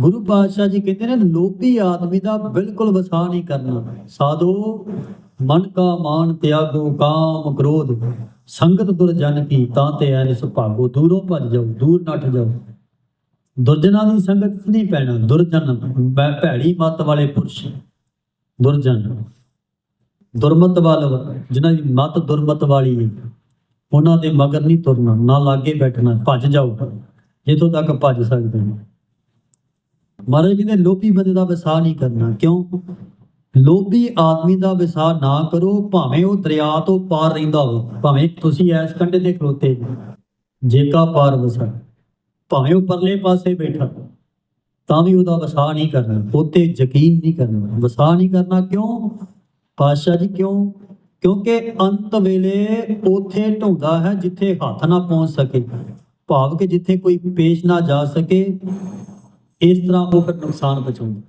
ਗੁਰੂ ਪਾਤਸ਼ਾਹ ਜੀ ਕਹਿੰਦੇ ਨੇ, ਲੋਭੀ ਆਦਮੀ ਦਾ ਬਿਲਕੁਲ ਵਸਾ ਨਹੀਂ ਕਰਨਾ। ਸਾਧੋ, ਮਨ ਕਾ ਮਾਨ ਤਿਆਗੋ, ਕਾਮ ਕ੍ਰੋਧ। ਸੰਗਤ ਦੁਰਜਨ ਕੀ, ਤਾਂ ਤੇ ਐ ਸੁਭਾਗੋ ਦੂਰੋਂ ਭੱਜ ਜਾਓ, ਦੂਰ ਨੱਠ ਜਾਓ। ਦੁਰਜਨਾਂ ਦੀ ਸੰਗਤ ਨਹੀਂ ਪੈਣਾ। ਦੁਰਜਨ ਭੈ- ਭੈੜੀ ਮੱਤ ਵਾਲੇ ਪੁਰਸ਼। ਦੁਰਜਨ। ਦੁਰਮਤ ਵੱਲ ਜਿਨ੍ਹਾਂ ਦੀ ਮਤ ਦੁਰਮਤ ਵਾਲੀ ਹੈ। ਉਹਨਾਂ ਦੇ ਮਗਰ ਨਹੀਂ ਤੁਰਨਾ, ਨਾ ਲਾਗੇ ਬੈਠਣਾ, ਭੱਜ ਜਾਓ। ਜਿੱਥੋਂ ਤੱਕ ਭੱਜ ਸਕਦੇ ਹੋ ਮਹਾਰਾਜ ਜੀ ਨੇ ਲੋਭੀ ਬੰਦੇ ਦਾ ਵਿਸਾਹ ਨਹੀਂ ਕਰਨਾ। ਕਿਉਂ? ਲੋਭੀ ਆਦਮੀ ਦਾ ਵਿਸਾਹ ਨਾ ਕਰੋ, ਭਾਵੇਂ ਉਹ ਦਰਿਆ ਤੋਂ ਪਾਰ ਰਹਿੰਦਾ ਹੋਵੇ। ਭਾਵੇਂ ਤੁਸੀਂ ਐਸ ਕੰਢੇ ਤੇ ਖਲੋਤੇ ਜੇਕਾ ਪਾਰ ਵਸਾ, ਭਾਵੇਂ ਉਹ ਪਰਲੇ ਪਾਸੇ ਬੈਠਾ, ਤਾਂ ਵੀ ਉਹਦਾ ਵਸਾਹ ਨਹੀਂ ਕਰਨਾ। ਉੱਤੇ ਯਕੀਨ ਨਹੀਂ ਕਰਨਾ। ਵਸਾਹ ਨਹੀਂ ਕਰਨਾ ਕਿਉਂ? ਪਾਤਸ਼ਾਹ ਜੀ, ਕਿਉਂ? ਕਿਉਂਕਿ ਅੰਤ ਵੇਲੇ ਉਥੇ ਢਾਉਂਦਾ ਹੈ ਜਿੱਥੇ ਹੱਥ ਨਾ ਪਹੁੰਚ ਸਕੇ। ਭਾਵ ਕਿ ਜਿੱਥੇ ਕੋਈ ਪੇਸ਼ ਨਾ ਜਾ ਸਕੇ, ਇਸ ਤਰ੍ਹਾਂ ਉਹ ਫਿਰ ਨੁਕਸਾਨ ਪਹੁੰਚਾਉਂਦਾ।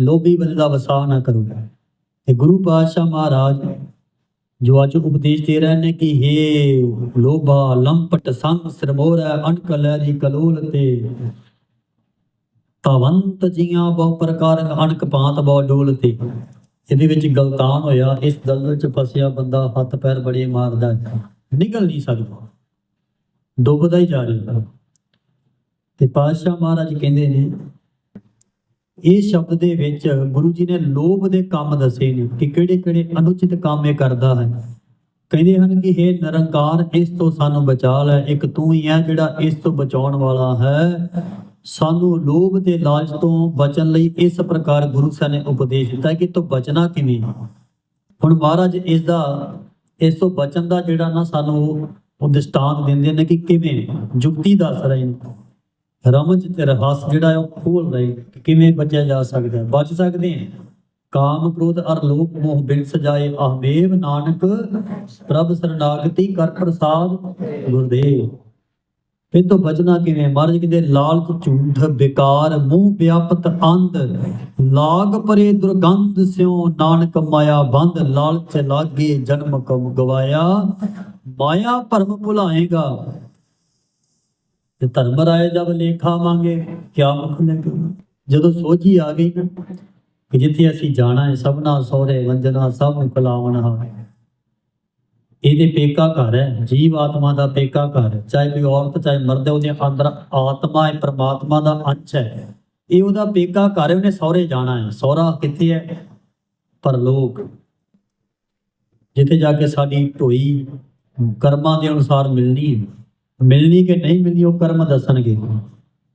ਲੋਭੀ ਬੰਦੇ ਦਾ ਵਸਾਹ ਨਾ ਕਰੋ। ਤੇ ਗੁਰੂ ਪਾਤਸ਼ਾਹ ਮਹਾਰਾਜ ਜੋ ਅੱਜ ਉਪਦੇਸ਼ ਦੇ ਰਹੇ ਨੇ ਕਿ हे ਲੋਭਾ, ਲੰਪਟ, ਸੰਗ, ਸਰਮੋਰਾ ਅਣਕਲਰੀ ਕਲੋਲ ਤੇ। ਤਵੰਤ ਜੀਆਂ ਬਹੁ ਪ੍ਰਕਾਰ ਅਣਕ ਪਾਤ ਬਹੁ ਡੋਲ ਤੇ। ਇਹਦੇ ਵਿੱਚ ਗਲਤਾਨ ਹੋਇਆ, ਇਸ ਦਲਦਲ ਚ ਫਸਿਆ ਬੰਦਾ ਹੱਥ ਪੈਰ ਬੜੇ ਮਾਰਦਾ ਨਿਕਲ ਨਹੀਂ ਸਕਦਾ। ਡੁੱਬਦਾ ਹੀ ਜਾ ਰਿਹਾ। ਤੇ ਪਾਤਸ਼ਾਹ ਮਹਾਰਾਜ ਕਹਿੰਦੇ ਨੇ, ਇਹ ਸ਼ਬਦ ਦੇ ਵਿੱਚ ਗੁਰੂ ਜੀ ਨੇ ਲੋਭ ਦੇ ਕੰਮ ਦੱਸੇ ਨੇ ਕਿ ਕਿਹੜੇ ਕਿਹੜੇ ਅਨੁਚਿਤ ਕੰਮ ਇਹ ਕਰਦਾ ਹੈ। ਕਹਿੰਦੇ ਹਨ ਕਿ ਇਹ ਨਿਰੰਕਾਰ, ਇਸ ਤੋਂ ਸਾਨੂੰ ਬਚਾ ਲੈ। ਇੱਕ ਤੂੰ ਹੀ ਹੈ ਜਿਹੜਾ ਇਸ ਤੋਂ ਬਚਾਉਣ ਵਾਲਾ ਹੈ। ਸਾਨੂੰ ਲੋਭ ਤੇ ਲਾਲਚ ਤੋਂ ਬਚਣ ਲਈ ਇਸ ਪ੍ਰਕਾਰ ਗੁਰੂ ਸਾਹਿਬ ਨੇ ਉਪਦੇਸ਼ ਦਿੱਤਾ ਕਿ ਤੂੰ ਬਚਣਾ ਕਿਵੇਂ ਹੁਣ ਮਹਾਰਾਜ ਇਸ ਦਾ ਇਸ ਤੋਂ ਬਚਣ ਦਾ ਜਿਹੜਾ ਨਾ ਸਾਨੂੰ ਉਹ ਦ੍ਰਿਸ਼ਟਾਂਤ ਦਿੰਦੇ ਨੇ ਕਿ ਕਿਵੇਂ ਜੁਗਤੀ ਦੱਸ ਰਹੇ ਨੇ। ਰਮਜ ਤੇ ਰਹੱਸ ਜਿਹੜਾ ਉਹ ਖੋਲ ਰਹੇ ਕਿ ਕਿਵੇਂ ਬਚਿਆ ਜਾ ਸਕਦਾ ਹੈ। ਬਚ ਸਕਦੇ ਹਾਂ ਕਾਮ ਕ੍ਰੋਧ ਅਰ ਲੋਭ ਮੋਹ ਬਿਨ ਸਜਾਏ ਆਹਮੇਵ ਨਾਨਕ ਪ੍ਰਭ ਸਰਨਾਗਤੀ ਕਰ ਪ੍ਰਸਾਦ ਗੁਰਦੇਵ। ਇਹ ਤੋਂ ਬਚਣਾ ਕਿਵੇਂ? ਮਹਾਰਾਜ ਕਹਿੰਦੇ ਲਾਲਚ ਝੂਠ ਬੇਕਾਰ, ਮੂੰਹ ਵਿਆਪਤ ਅੰਧ। ਲਾਗ ਪਰੇ ਦੁਰਗੰਧ ਸਿਓ ਨਾਨਕ ਮਾਇਆ ਬੰਧ ਲਾਲਚ ਲਾਗੇ ਜਨਮ ਕਮ ਗਵਾਇਆ। ਮਾਇਆ ਭਰਮ ਭੁਲਾਏਗਾ। ਤੇ ਧਰਮ ਰਾਏ ਜਬ ਲੇਖਾ ਮੰਗੇ, ਕਿਆ ਮੁਖ ਲਗੇ ਜਦੋਂ ਸੋਝੀ ਆ ਗਈ ਨਾ, ਕਿ ਜਿੱਥੇ ਅਸੀਂ ਜਾਣਾ ਹੈ, ਸਭਨਾ ਸੋਹਰੇ, ਵੰਜਨਾ ਸਭ ਨੂੰ ਖਲਾਵਣ ਹੈ ਇਹਦੇ ਪੇਕਾ ਘਰ ਹੈ, ਜੀਵ ਆਤਮਾ ਦਾ ਪੇਕਾ ਘਰ ਚਾਹੇ ਕੋਈ ਔਰਤ, ਚਾਹੇ ਮਰਦ ਹੈ, ਉਹਦੇ ਅੰਦਰ ਆਤਮਾ ਹੈ, ਪ੍ਰਮਾਤਮਾ ਦਾ ਅੰਸ਼ ਹੈ। ਇਹ ਉਹਦਾ ਪੇਕਾ ਘਰ ਹੈ, ਉਹਨੇ ਸਹੁਰੇ ਜਾਣਾ ਹੈ। ਸਹੁਰਾ ਕਿੱਥੇ ਹੈ? ਪਰਲੋਕ। ਜਿੱਥੇ ਜਾ ਕੇ ਸਾਡੀ ਢੋਈ ਕਰਮਾਂ ਦੇ ਅਨੁਸਾਰ ਮਿਲਣੀ ਮਿਲਣੀ ਕਿ ਨਹੀਂ ਮਿਲਣੀ, ਉਹ ਕਰਮ ਦੱਸਣਗੇ।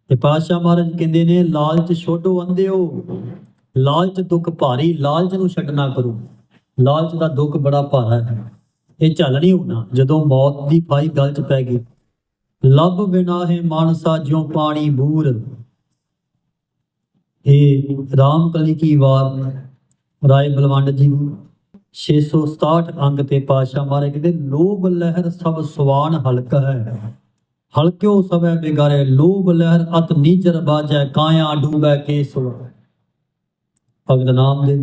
ਤੇ ਪਾਤਸ਼ਾਹ ਮਹਾਰਾਜ ਕਹਿੰਦੇ ਨੇ, ਲਾਲਚ ਛੋਡੋ, ਅੰਧਿਓ। ਲਾਲਚ ਦੁੱਖ ਭਾਰੀ, ਲਾਲਚ ਨੂੰ ਛੱਡਣਾ ਕਰੋ। ਲਾਲਚ ਦਾ ਦੁੱਖ ਬੜਾ ਭਾਰਾ ਹੈ। ਇਹ ਚੱਲ ਨਹੀਂ ਹੋਣਾ। ਜਦੋਂ ਮੌਤ ਦੀ ਫਾਈ ਗਲ ਚ ਪੈ ਗਈ, ਲੱਭ ਬਿਨਾ ਹੈ ਮਾਨਸਾ ਜਿਉ ਪਾਣੀ ਬੂਰ। ਇਹ ਰਾਮ ਕਲੀ ਕੀ ਵਾਰ, ਰਾਏ ਬਲਵੰਡ ਜੀ 667 ਅੰਗ ਤੇ ਪਾਸ਼ਾ ਮਾਰੇ ਕਹਿੰਦੇ, ਲੋਭ ਲਹਿਰ ਸਭ ਸਵਾਨ ਹਲਕ ਹੈ। ਹਲਕਿਓ ਸਭੈ ਬਿਗਾਰੇ, ਲੋਭ ਲਹਿਰ ਅਤ ਨੀਚਰ ਬਾਜੈ ਕਾਇਆ ਡੂਬੈ ਕੇਸਵ ਭਗਤ ਨਾਮ ਦੇ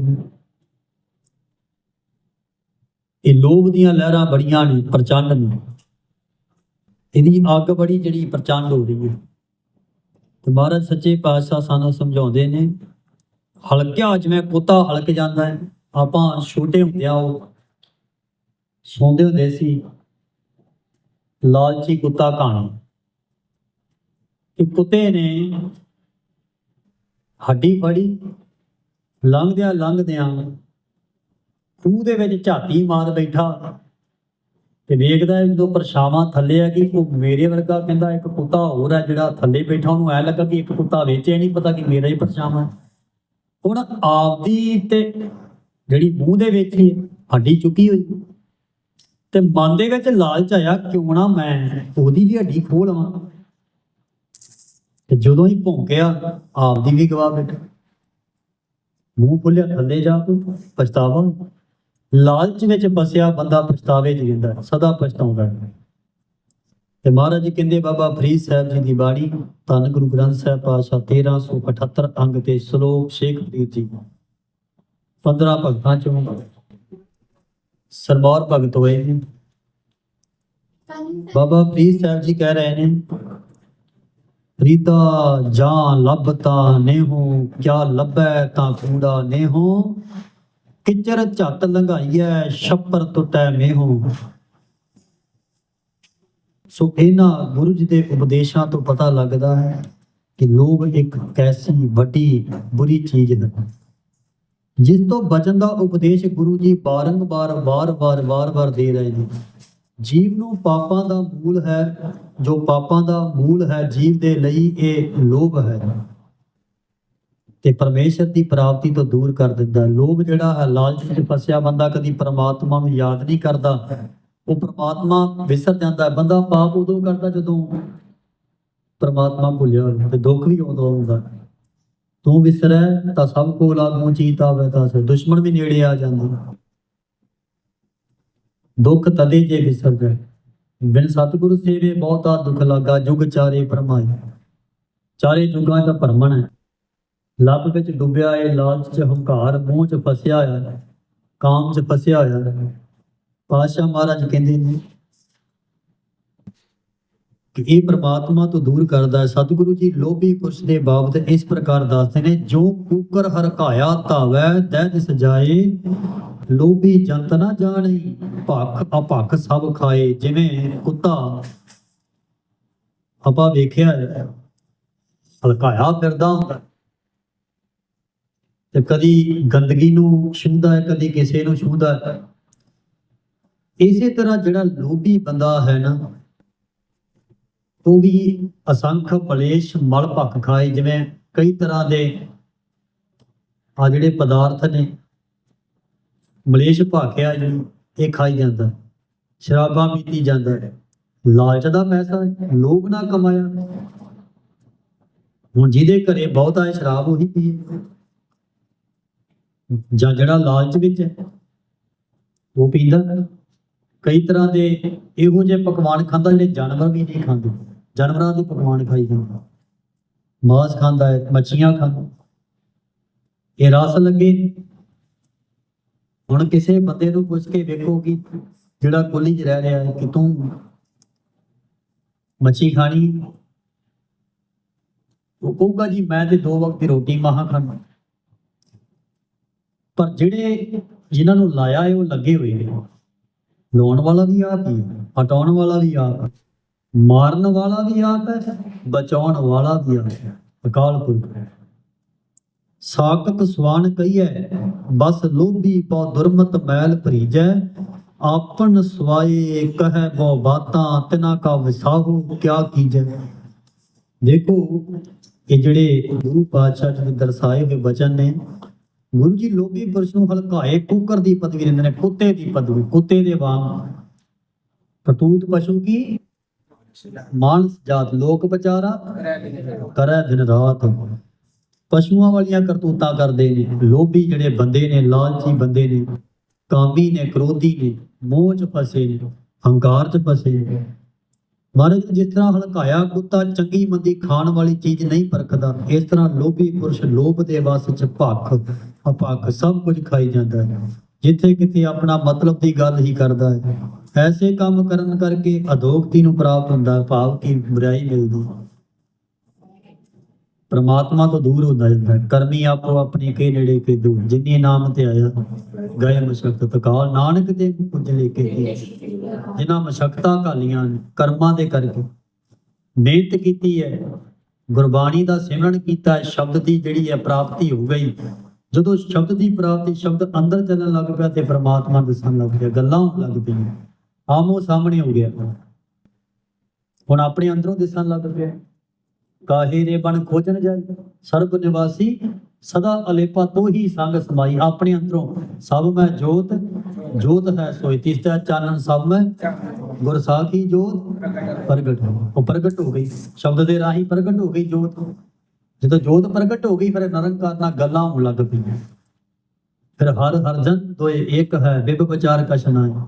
ਇਹ ਲੋਭ ਦੀਆਂ ਲਹਿਰਾਂ ਬੜੀਆਂ ਨੇ, ਪ੍ਰਚੰਡ ਨੇ। ਇਹਦੀ ਅੱਗ ਬੜੀ ਜਿਹੜੀ ਪ੍ਰਚੰਡ ਹੋ ਰਹੀ ਹੈ। ਤੇ ਮਹਾਰਾਜ ਸੱਚੇ ਪਾਤਸ਼ਾਹ ਸਾਨੂੰ ਸਮਝਾਉਂਦੇ ਨੇ, ਹਲਕਿਆ ਜਿਵੇਂ ਕੁੱਤਾ ਹਲਕ ਜਾਂਦਾ ਹੈ, ਆਪਾਂ ਛੋਟੇ ਹੁੰਦਿਆਂ ਉਹ ਸੌਂਦੇ ਹੁੰਦੇ ਸੀ, ਲਾਲਚੀ ਕੁੱਤਾ ਕਾਣਾ ਕਿ ਕੁੱਤੇ ਨੇ ਹੱਡੀ ਫੜੀ, ਲੰਘਦਿਆਂ ਲੰਘਦਿਆਂ ਖੂਹ ਦੇ ਵਿੱਚ ਝਾਤੀ ਮਾਰ ਬੈਠਾ ਤੇ ਵੇਖਦਾ ਜਦੋਂ ਪਰਛਾਵਾਂ ਥੱਲੇ ਆ ਕਿ ਉਹ ਮੇਰੇ ਵਰਗਾ ਕਹਿੰਦਾ ਇੱਕ ਕੁੱਤਾ ਹੋਰ ਹੈ ਜਿਹੜਾ ਥੱਲੇ ਬੈਠਾ, ਉਹਨੂੰ ਐ ਲੱਗਾ ਕਿ ਇੱਕ ਕੁੱਤਾ ਵਿੱਚ ਨਹੀਂ, ਪਤਾ ਕਿ ਮੇਰਾ ਹੀ ਪਰਛਾਵਾਂ ਹੁਣ ਆਪਦੀ ਤੇ ਜਿਹੜੀ ਮੂੰਹ ਦੇ ਵਿੱਚ ਹੱਡੀ ਚੁੱਕੀ ਹੋਈ ਤੇ ਮਨ ਦੇ ਵਿੱਚ ਲਾਲਚ ਆਇਆ, ਕਿਉਂ ਨਾ ਮੈਂ ਉਹਦੀ ਵੀ ਹੱਡੀ ਖੋਹ ਲਵਾਂ। ਤੇ ਜਦੋਂ ਹੀ ਭੌਂਕਿਆ, ਆਪਦੀ ਵੀ ਗਵਾ ਬੈਠਾ। ਮੂੰਹ ਫੁੱਲਿਆ ਥੱਲੇ ਜਾ ਤੂੰ ਪਛਤਾਵਾ। ਲਾਲਚ ਵਿੱਚ ਫਸਿਆ ਬੰਦਾ ਪਛਤਾਵੇ ਚ ਰਹਿੰਦਾ ਹੈ, ਸਦਾ ਪਛਤਾਉਂਦਾ ਹੈ। ਤੇ ਮਹਾਰਾਜ ਜੀ ਕਹਿੰਦੇ ਬਾਬਾ ਫਰੀਦ ਸਾਹਿਬ ਜੀ ਦੀ ਬਾਣੀ ਧੰਨ ਗੁਰੂ ਗ੍ਰੰਥ ਸਾਹਿਬ ਪਾਤਸ਼ਾਹ 1378 ਅੰਗ ਤੇ ਸ਼ਲੋਕ ਸ਼ੇਖ ਫਰੀਦ ਜੀ। 15 ਭਗਤਾਂ ਚੋਂ ਸਰਬੌਰ ਭਗਤ ਹੋਏ ਨੇ। ਬਾਬਾ ਫਰੀਦ ਸਾਹਿਬ ਜੀ ਕਹਿ ਰਹੇ ਨੇ ਰੀਤਾ ਜਾਂ ਲੱਭਤਾ ਨੇਹੋ ਕਿਆ ਲੱਭੈ ਤਾਂ ਕੂੜਾ ਨੇਹੋ? ਕਿਚਰ ਝੱਟ ਲੰਘਾਈਐ, ਛੱਪਰ ਟੁੱਟੈ ਮੇਹੋ। ਸੋ ਇਹਨਾਂ ਗੁਰੂ ਜੀ ਦੇ ਉਪਦੇਸ਼ਾਂ ਤੋਂ ਪਤਾ ਲੱਗਦਾ ਹੈ ਕਿ ਲੋਭ ਇੱਕ ਕੈਸੀ ਵੱਡੀ ਬੁਰੀ ਚੀਜ਼ ਹੈ। ਜਿਸ ਤੋਂ ਬਚਣ ਦਾ ਉਪਦੇਸ਼ ਗੁਰੂ ਜੀ ਬਾਰੰਬਾਰ ਵਾਰ-ਵਾਰ ਵਾਰ-ਵਾਰ ਦੇ ਰਹੇ ਨੇ। ਜੀਵ ਨੂੰ ਪਾਪਾਂ ਦਾ ਮੂਲ ਹੈ, ਜੋ ਪਾਪਾਂ ਦਾ ਮੂਲ ਹੈ, ਜੀਵ ਦੇ ਲਈ ਇਹ ਲੋਭ ਹੈ। ਤੇ ਪਰਮੇਸ਼ਰ ਦੀ ਪ੍ਰਾਪਤੀ ਤੋਂ ਦੂਰ ਕਰ ਦਿੰਦਾ। ਲੋਭ ਜਿਹੜਾ ਹੈ, ਲਾਲਚ ਵਿੱਚ ਫਸਿਆ ਬੰਦਾ ਕਦੀ ਪਰਮਾਤਮਾ ਨੂੰ ਯਾਦ ਨਹੀਂ ਕਰਦਾ। ਉਹ ਪ੍ਰਮਾਤਮਾ ਵਿਸਰ ਜਾਂਦਾ ਬੰਦਾ ਪਾਪ ਉਦੋਂ ਕਰਦਾ ਜਦੋਂ ਪਰਮਾਤਮਾ ਭੁੱਲਿਆ ਹੋਵੇ ਤੇ ਦੁੱਖ ਵੀ ਉਦੋਂ ਆਉਂਦਾ। ਤੂੰ ਵਿਸਰੈ ਤਾਂ ਸਭ ਕੋ ਲਾਗੂ ਚੀਤ ਆਵੇ ਤਾਂ ਸੇ ਦੁਸ਼ਮਣ ਵੀ ਨੇੜੇ ਆ ਜਾਂਦੇ। ਦੁੱਖ ਤਦੇ ਜੇ ਵਿਸਰ ਗਏ ਬਿਨ ਸਤਿਗੁਰੂ ਸੇਵੇ ਬਹੁਤਾ ਦੁੱਖ ਲੱਗਾ। ਜੁਗ ਚਾਰੇ ਪਰਮਾਈ ਚਾਰੇ ਜੁਗਾਂ ਦਾ ਭਰਮਣ ਹੈ। ਲੱਭ ਵਿੱਚ ਡੁੱਬਿਆ ਏ, ਲਾਲਚ ਚ ਹੰਕਾਰ, ਮੂੰਹ ਚ ਫਸਿਆ ਹੋਇਆ ਕਾਮ ਚ ਫਸਿਆ ਹੋਇਆ ਹੈ। ਪਾਤਸ਼ਾਹ ਮਹਾਰਾਜ ਕਹਿੰਦੇ ਨੇ ਕਿ ਇਹ ਪ੍ਰਮਾਤਮਾ ਤੋਂ ਦੂਰ ਕਰਦਾ ਹੈ। ਸਤਿਗੁਰੂ ਜੀ ਲੋਭੀ ਪੁਰਸ਼ ਦੇ ਬਾਬਤ ਇਸ ਪ੍ਰਕਾਰ ਦੱਸਦੇ ਨੇ, ਜੋ ਕੂਕਰ ਹਰਕਾਇਆ ਧਾਵੈ, ਦਹਿ ਸਜਾਏ ਲੋਭੀ ਜੰਤ ਨਾ ਜਾਣੀ, ਭਖ ਅਭਖ ਸਭ ਖਾਏ। ਜਿਵੇਂ ਕੁੱਤਾ ਆਪਾਂ ਵੇਖਿਆ ਹਲਕਾਇਆ ਫਿਰਦਾ ਹੁੰਦਾ। ਤੇ ਕਦੀ ਗੰਦਗੀ ਨੂੰ ਛੂੰਹਦਾ ਹੈ, ਕਦੀ ਕਿਸੇ ਨੂੰ ਛੂੰਹਦਾ ਹੈ। ਇਸੇ ਤਰ੍ਹਾਂ ਜਿਹੜਾ ਲੋਭੀ ਬੰਦਾ ਹੈ ਨਾ, ਉਹ ਵੀ ਅਸੰਖ, ਪਲੇਸ਼, ਮਲ ਭੱਖ ਖਾਏ, ਜਿਵੇਂ ਕਈ ਤਰ੍ਹਾਂ ਦੇ ਆ ਜਿਹੜੇ ਪਦਾਰਥ ਨੇ, ਮਲੇਸ਼ ਭਾਖਿਆ ਜੀ, ਇਹ ਖਾਈ ਜਾਂਦਾ, ਸ਼ਰਾਬਾਂ ਪੀਤੀ ਜਾਂਦਾ ਹੈ ਲਾਲਚ ਦਾ ਪੈਸਾ ਹੈ, ਲੋਭ ਨਾ ਕਮਾਇਆ। ਹੁਣ ਜਿਹਦੇ ਘਰੇ ਬਹੁਤਾ ਸ਼ਰਾਬ ਉਹੀ ਪੀਏ। ਜਾਂ ਜਿਹੜਾ ਲਾਲਚ ਵਿੱਚ ਹੈ, ਉਹ ਪੀਂਦਾ। ਕਈ ਤਰ੍ਹਾਂ ਦੇ ਇਹੋ ਜਿਹੇ ਪਕਵਾਨ ਖਾਂਦਾ ਜਿਹੜੇ ਜਾਨਵਰ ਵੀ ਨਹੀਂ ਖਾਂਦੇ। ਜਾਨਵਰਾਂ ਦੇ ਪਕਵਾਨ ਖਾਈ ਜਾਂਦਾ। ਮਾਸ ਖਾਂਦਾ ਹੈ, ਮੱਛੀਆਂ ਖਾਂਦਾ। ਇਹ ਰਸ ਲੱਗੇ। ਹੁਣ ਕਿਸੇ ਬੰਦੇ ਨੂੰ ਪੁੱਛ ਕੇ ਵੇਖੋ ਕਿ ਜਿਹੜਾ ਕੁੱਲੀ 'ਚ ਰਹਿ ਰਿਹਾ ਹੈ ਕਿ ਤੂੰ ਮੱਛੀ ਖਾਣੀ? ਉਹ ਕਹੂਗਾ ਜੀ, ਮੈਂ ਤੇ ਦੋ ਵਕਤ ਦੀ ਰੋਟੀ ਮਾਹਾਂ ਖਾਂਦਾ। ਪਰ ਜਿਹੜੇ ਜਿਨ੍ਹਾਂ ਨੂੰ ਲਾਇਆ ਹੈ, ਉਹ ਲੱਗੇ ਹੋਏ ਨੇ। ਲਾਉਣ ਵਾਲਾ ਵੀ ਆਪ ਹੀ ਹਟਾਉਣ ਵਾਲਾ ਵੀ ਆਪ ਮਾਰਨ ਵਾਲਾ ਵੀ ਆਪ ਹੈ, ਬਚਾਉਣ ਵਾਲਾ ਵੀ ਆਪ ਹੈ, ਅਕਾਲ ਪੁਰਖ ਹੈ। ਸਵਾਨ ਕਹੀਐ, ਬਸ ਲੋਭੀ ਪਉ ਦੁਰਮਤ ਮੈਲ ਭਰੀਜੈ ਆਪਨ ਸਵਾਏ ਕਹੈ ਬੋ ਬਾਤਾਂ, ਤਿਨਾ ਕਾ ਵਿਸਾਹੂ ਕਿਆ ਕੀਜੈ। ਦੇਖੋ ਇਹ ਜਿਹੜੇ ਗੁਰੂ ਪਾਤਸ਼ਾਹ ਜੀ ਦਰਸਾਏ ਹੋਏ ਬਚਨ ਨੇ ਗੁਰੂ ਜੀ ਲੋਭੀ ਪੁਰਸ਼ ਨੂੰ ਹਲਕਾਏ, ਕੁੱਕਰ ਦੀ ਪਦਵੀ ਦਿੰਦੇ ਨੇ, ਕੁੱਤੇ ਦੀ ਪਦਵੀ ਕੁੱਤੇ ਦੇ ਵਾਂਗ। ਕਤੂਤ ਪਸ਼ੂ ਕੀ? ਮਾਨਸ ਜਾਤ, ਲੋਕ ਵਿਚਾਰਾ, ਕਰੈ ਦਿਨ ਰਾਤ। ਪਸ਼ੂਆਂ ਵਾਲੀਆਂ ਕਰਤੂਤਾਂ ਕਰਦੇ ਨੇ, ਲੋਭੀ ਜਿਹੜੇ ਬੰਦੇ ਨੇ, ਲਾਲਚੀ ਬੰਦੇ ਨੇ, ਕਾਮੀ ਨੇ, ਕ੍ਰੋਧੀ ਨੇ, ਮੋਹ ਚ ਫਸੇ ਨੇ, ਹੰਕਾਰ ਚ ਫਸੇ ਨੇ। ਮਹਾਰਾਜ, ਜਿਸ ਤਰ੍ਹਾਂ ਹਲਕਾਇਆ ਕੁੱਤਾ ਚੰਗੀ ਮੰਦੀ ਖਾਣ ਵਾਲੀ ਚੀਜ਼ ਨਹੀਂ ਪਰਖਦਾ, ਇਸ ਤਰ੍ਹਾਂ ਲੋਭੀ ਪੁਰਸ਼ ਲੋਭ ਦੇ ਵਸ ਚ ਭੱਖ ਅਪੱਖ ਸਭ ਕੁਝ ਖਾਈ ਜਾਂਦਾ ਹੈ। ਜਿੱਥੇ ਕਿਤੇ ਆਪਣਾ ਮਤਲਬ ਦੀ ਗੱਲ ਹੀ ਕਰਦਾ ਹੈ। ਐਸੇ ਕੰਮ ਕਰਨ ਕਰਕੇ ਅਧੋਗਤੀ ਨੂੰ ਪ੍ਰਾਪਤ ਹੁੰਦਾ ਭਾਵ ਕਿ ਬੁਰਾਈ ਮਿਲਦੀ ਹੈ। ਪ੍ਰਮਾਤਮਾ ਤੋਂ ਦੂਰ ਹੁੰਦਾ ਜਾਂਦਾ ਹੈ। ਕਰਮੀ ਆਪੋ ਆਪਣੀ ਕੇ ਨੇੜੇ ਕੇ ਦੂਰ। ਜਿਨੀ ਨਾਮ ਤੇ ਆਇਆ ਗਏ ਮਸ਼ਕਤ ਕਾਲ ਨਾਨਕ ਤੇ ਪੁੱਜਲੇ ਕੇ ਜਿਨ੍ਹਾਂ ਮਸ਼ਕਤਾਂ ਕਾਲੀਆਂ ਕਰਮਾਂ ਦੇ ਕਰਕੇ ਮਿਹਨਤ ਕੀਤੀ ਹੈ, ਗੁਰਬਾਣੀ ਦਾ ਸਿਮਰਨ ਕੀਤਾ ਹੈ, ਸ਼ਬਦ ਦੀ ਜਿਹੜੀ ਹੈ ਪ੍ਰਾਪਤੀ ਹੋ ਗਈ। ਜਦੋਂ ਸ਼ਬਦ ਦੀ ਪ੍ਰਾਪਤੀ, ਸ਼ਬਦ ਅੰਦਰ ਚੱਲਣ ਲੱਗ ਪਿਆ ਤੇ ਪ੍ਰਮਾਤਮਾ ਦਿਸਣ ਲੱਗ ਪਿਆ, ਗੱਲਾਂ ਹੋਣ ਲੱਗ ਪਈਆਂ। ਆਮੋ ਸਾਹਮਣੇ ਹੋ ਗਿਆ। ਹੁਣ ਆਪਣੇ ਅੰਦਰੋਂ ਦਿਸਣ ਲੱਗ ਪਿਆ। ਕਾਹੇ ਰੇ ਬਣ ਖੋਜਣ ਜਾਈ? ਸਰਬ ਨਿਵਾਸੀ ਸਦਾ ਅਲੇਪਾ ਤੋ ਹੀ ਸੰਗ ਸਮਾਈ, ਆਪਣੇ ਅੰਦਰੋਂ ਸਭ ਮੈਂ ਜੋਤ ਜੋਤ ਹੈ ਸੋਈ। ਤਿਸਤਾ ਚਾਨਣ ਸਭ ਮੈਂ, ਗੁਰ ਸਾਖੀ ਜੋਤ। ਪ੍ਰਗਟ ਉਹ ਪ੍ਰਗਟ ਹੋ ਗਈ। ਸ਼ਬਦ ਦੇ ਰਾਹੀਂ ਪ੍ਰਗਟ ਹੋ ਗਈ ਜੋਤ। ਜਦੋਂ ਜੋਤ ਪ੍ਰਗਟ ਹੋ ਗਈ, ਫਿਰ ਨਰੰਕਾਰ ਨਾਲ ਗੱਲਾਂ ਹੋਣ ਲੱਗ ਪਈਆਂ। ਫਿਰ ਹਰ ਹਰਜਨ ਦੋਏ ਇੱਕ ਹੈ, ਬਿਬ ਵਿਚਾਰ ਕਛਨਾ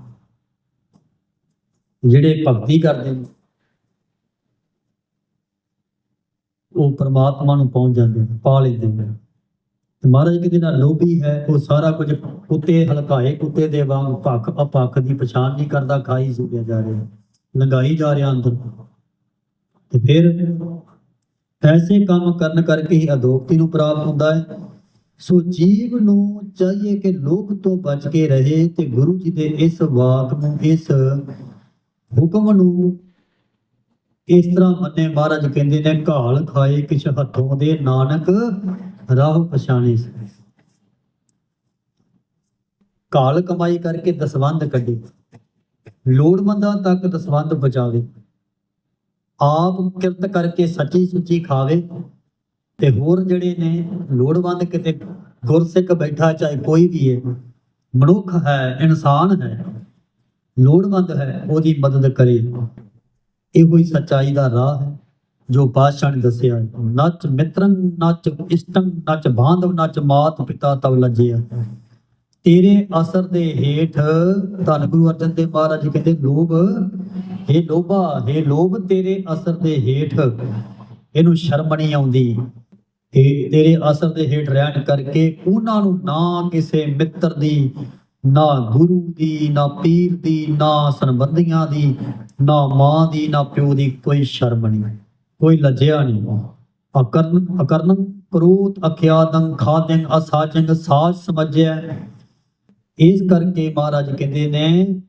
ਜਿਹੜੇ ਭਗਤੀ ਕਰਦੇ ਨੇ ਉਹ ਪ੍ਰਮਾਤਮਾ ਨੂੰ ਪਹੁੰਚ ਜਾਂਦੇ ਨੇ ਪਾ ਲੈਂਦੇ ਨੇ। ਤੇ ਮਹਾਰਾਜ ਕਿਤੇ ਨਾ ਲੋਭੀ ਹੈ, ਉਹ ਸਾਰਾ ਕੁਝ ਕੁੱਤੇ ਹਲਕਾਏ, ਕੁੱਤੇ ਦੇ ਵਾਂਗ ਭੱਖ ਅਪੱਖ ਦੀ ਪਛਾਣ ਨਹੀਂ ਕਰਦਾ, ਖਾਈ ਸੁਣਿਆ ਜਾ ਰਿਹਾ ਲੰਗਾਈ ਜਾ ਰਿਹਾ ਅੰਦਰ। ਤੇ ਫਿਰ ਐਸੇ ਕੰਮ ਕਰਨ ਕਰਕੇ ਹੀ ਅਦੋਕਤੀ ਨੂੰ ਪ੍ਰਾਪਤ ਹੁੰਦਾ ਹੈ। ਸੋ ਜੀਵ ਨੂੰ ਚਾਹੀਏ ਕਿ ਲੋਭ ਤੋਂ ਬਚ ਕੇ ਰਹੇ ਤੇ ਗੁਰੂ ਜੀ ਦੇ ਇਸ ਵਾਕ ਨੂੰ, ਇਸ ਹੁਕਮ ਨੂੰ ਇਸ ਤਰ੍ਹਾਂ ਮੰਨੇ ਮਹਾਰਾਜ ਕਹਿੰਦੇ ਨੇ, ਘਾਲ ਖਾਏ ਕਿਛ ਹੱਥੋਂ ਦੇ, ਨਾਨਕ ਰਾਹ ਪਛਾਣੇ ਘਾਲ ਕਮਾਈ ਕਰਕੇ ਦਸਵੰਦ ਕੱਢੇ। ਲੋੜਵੰਦਾਂ ਤੱਕ ਦਸਵੰਦ ਬਚਾਵੇ ਆਪ ਕਿਰਤ ਕਰਕੇ ਸੱਚੀ ਸੁੱਚੀ ਖਾਵੇ। ਤੇ ਹੋਰ ਜਿਹੜੇ ਨੇ, ਲੋੜਵੰਦ ਕਿਤੇ ਗੁਰਸਿੱਖ ਬੈਠਾ, ਚਾਹੇ ਕੋਈ ਵੀ ਹੈ, ਮਨੁੱਖ ਹੈ, ਇਨਸਾਨ ਹੈ, ਲੋੜਵੰਦ ਹੈ, ਉਹਦੀ ਮਦਦ ਕਰੇ। ਇਹੋ ਹੀ ਸੱਚਾਈ ਦਾ ਰਾਹ ਹੈ, ਜੋ ਪਾਤਸ਼ਾਹ ਨੇ ਦੱਸਿਆ ਹੈ। ਨਚ ਮਿੱਤਰੰ ਨਚ ਇਸ਼ਟੰ ਬਾਂਧਵ ਨਚ ਮਾਤ ਪਿਤਾ ਤਵ ਲੱਜਿਆ। ਤੇਰੇ ਅਸਰ ਦੇ ਹੇਠ ਧੰਨ ਗੁਰੂ ਅਰਜਨ ਦੇਵ ਮਹਾਰਾਜ ਕਹਿੰਦੇ, ਲੋਭ ਇਹ ਲੋਭਾ ਇਹ ਲੋਭ ਤੇਰੇ ਅਸਰ ਦੇ ਹੇਠ। ਇਹਨੂੰ ਸ਼ਰਮ ਨਹੀਂ ਆਉਂਦੀ। ਇਹ ਤੇਰੇ ਅਸਰ ਦੇ ਹੇਠ ਰਹਿਣ ਕਰਕੇ ਉਹਨਾਂ ਨੂੰ ਨਾ ਕਿਸੇ ਮਿੱਤਰ ਦੀ ਨਾ ਗੁਰੂ ਦੀ, ਨਾ ਪੀਰ ਦੀ, ਨਾ ਸੰਬੰਧੀਆਂ ਦੀ, ਨਾ ਮਾਂ ਦੀ, ਨਾ ਪਿਓ ਦੀ ਕੋਈ ਸ਼ਰਮ ਨਹੀਂ, ਕੋਈ ਲੱਜਿਆ ਨਹੀਂ। ਅਕਰਨ ਅਕਰਨ ਕਰੂਤ ਅਖਿਆਦੰ ਖਾਦੰ ਅਸਾਚੰ ਸਾਚ ਸਮਝਿਆ ਇਸ ਕਰਕੇ ਮਹਾਰਾਜ ਕਹਿੰਦੇ ਨੇ,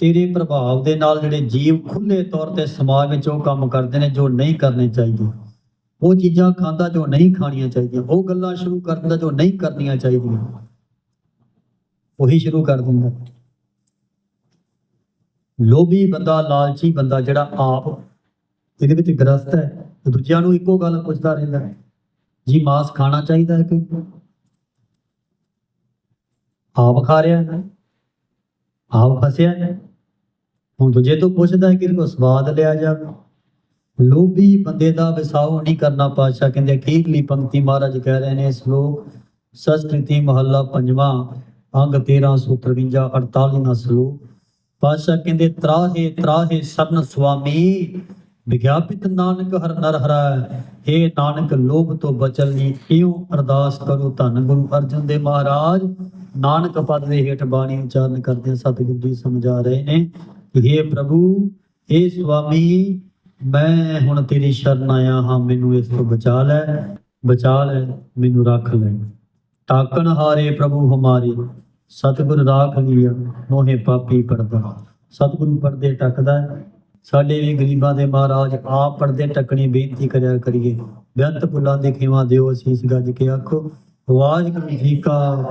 ਤੇਰੇ ਪ੍ਰਭਾਵ ਦੇ ਨਾਲ ਜਿਹੜੇ ਜੀਵ ਖੁੱਲੇ ਤੌਰ ਤੇ ਸਮਾਜ ਵਿੱਚ ਉਹ ਕੰਮ ਕਰਦੇ ਨੇ ਜੋ ਨਹੀਂ ਕਰਨੇ ਚਾਹੀਦੇ। ਉਹ ਚੀਜ਼ਾਂ ਖਾਂਦਾ ਜੋ ਨਹੀਂ ਖਾਣੀਆਂ ਚਾਹੀਦੀਆਂ। ਉਹ ਗੱਲਾਂ ਸ਼ੁਰੂ ਕਰਦਾ ਜੋ ਨਹੀਂ ਕਰਨੀਆਂ ਚਾਹੀਦੀਆਂ। ਉਹੀ ਸ਼ੁਰੂ ਕਰ ਦਿੰਦਾ। ਲੋਭੀ ਬੰਦਾ, ਲਾਲਚੀ ਬੰਦਾ ਜਿਹੜਾ ਆਪ ਇਹਦੇ ਵਿੱਚ ਗ੍ਰਸਤ ਹੈ ਦੂਜਿਆਂ ਨੂੰ ਇੱਕੋ ਗੱਲ ਪੁੱਛਦਾ ਰਹਿੰਦਾ ਹੈ, ਜੀ ਮਾਸ ਖਾਣਾ ਚਾਹੀਦਾ ਹੈ ਕਿ ਆਪ ਖਾ ਰਿਹਾ ਹੈ। ਆਪ ਫਸਿਆ ਹੈ। ਹੁਣ ਦੂਜੇ ਤੋਂ ਪੁੱਛਦਾ ਹੈ ਕਿ ਕੋ ਸਵਾਦ ਲਿਆ ਜਾਵੇ। ਲੋਭੀ ਬੰਦੇ ਦਾ ਵਿਸਾਉ ਨਹੀਂ ਕਰਨਾ ਪਾਤਸ਼ਾਹ, ਕਹਿੰਦੇ ਅਖੀਰਲੀ ਪੰਕਤੀ ਮਹਾਰਾਜ ਕਹਿ ਰਹੇ ਨੇ ਸ਼ਲੋਕ ਸੰਸਕ੍ਰਿਤੀ ਮਹੱਲਾ ਪੰਜਵਾਂ ਅੰਗ 1353 48ਵਾਂ ਸ਼ਲੋਕ ਪਾਤਸ਼ਾਹ ਕਹਿੰਦੇ, ਤਰਾਹੇ ਤਰਾਹੇ ਸਰਨ ਸੁਆਮੀ, ਵਿਗਿਆਪਿਤ ਨਾਨਕ ਹਰ ਨਰ ਹਰਾ ਏ ਨਾਨਕ, ਲੋਭ ਤੋਂ ਬਚਣ ਲਈ ਇਉ ਅਰਦਾਸ ਕਰੋ ਧੰਨ ਗੁਰੂ ਅਰਜਨ ਦੇਵ ਮਹਾਰਾਜ? ਨਾਨਕ ਪਦ ਦੇ ਹੇਠ ਬਾਣੀ ਉਚਾਰਨ ਕਰਦੇ ਸਤਿਗੁਰੂ ਜੀ ਸਮਝਾ ਰਹੇ ਨੇ ਕਿ हे ਪ੍ਰਭੂ हे ਸੁਆਮੀ, ਮੈਂ ਹੁਣ ਤੇਰੀ ਸ਼ਰਨ ਆਇਆ ਹਾਂ, ਮੈਨੂੰ ਇਸ ਤੋਂ ਬਚਾ ਲੈ ਬਚਾ ਲੈ, ਮੈਨੂੰ ਰੱਖ ਲੈ। ਤਾਕਣ ਹਾਰੇ ਪ੍ਰਭੂ ਹਮਾਰੇ। ਸਤਿਗੁਰ ਰਾਖ ਲਿਆ ਮੋਹੇ ਪਾਪੀ ਪਰਦਾ ਸਤਿਗੁਰੂ ਪਰਦੇ ਟੱਕਦਾ ਸਾਡੇ ਵੀ ਗਰੀਬਾਂ ਦੇ ਮਹਾਰਾਜ ਆਪ ਪਰਦੇ ਟੱਕਣੀ ਬੇਨਤੀ ਕਰਿਆ ਕਰੀਏ। ਬੇਅੰਤ ਭੁੱਲਾਂ ਦੇ ਖੇਵਾ ਦਿਓ, ਅਸੀਸ ਗੱਜ ਕੇ ਆਖੋ, ਵਾਹਿਗੁਰੂ ਜੀ ਕਾ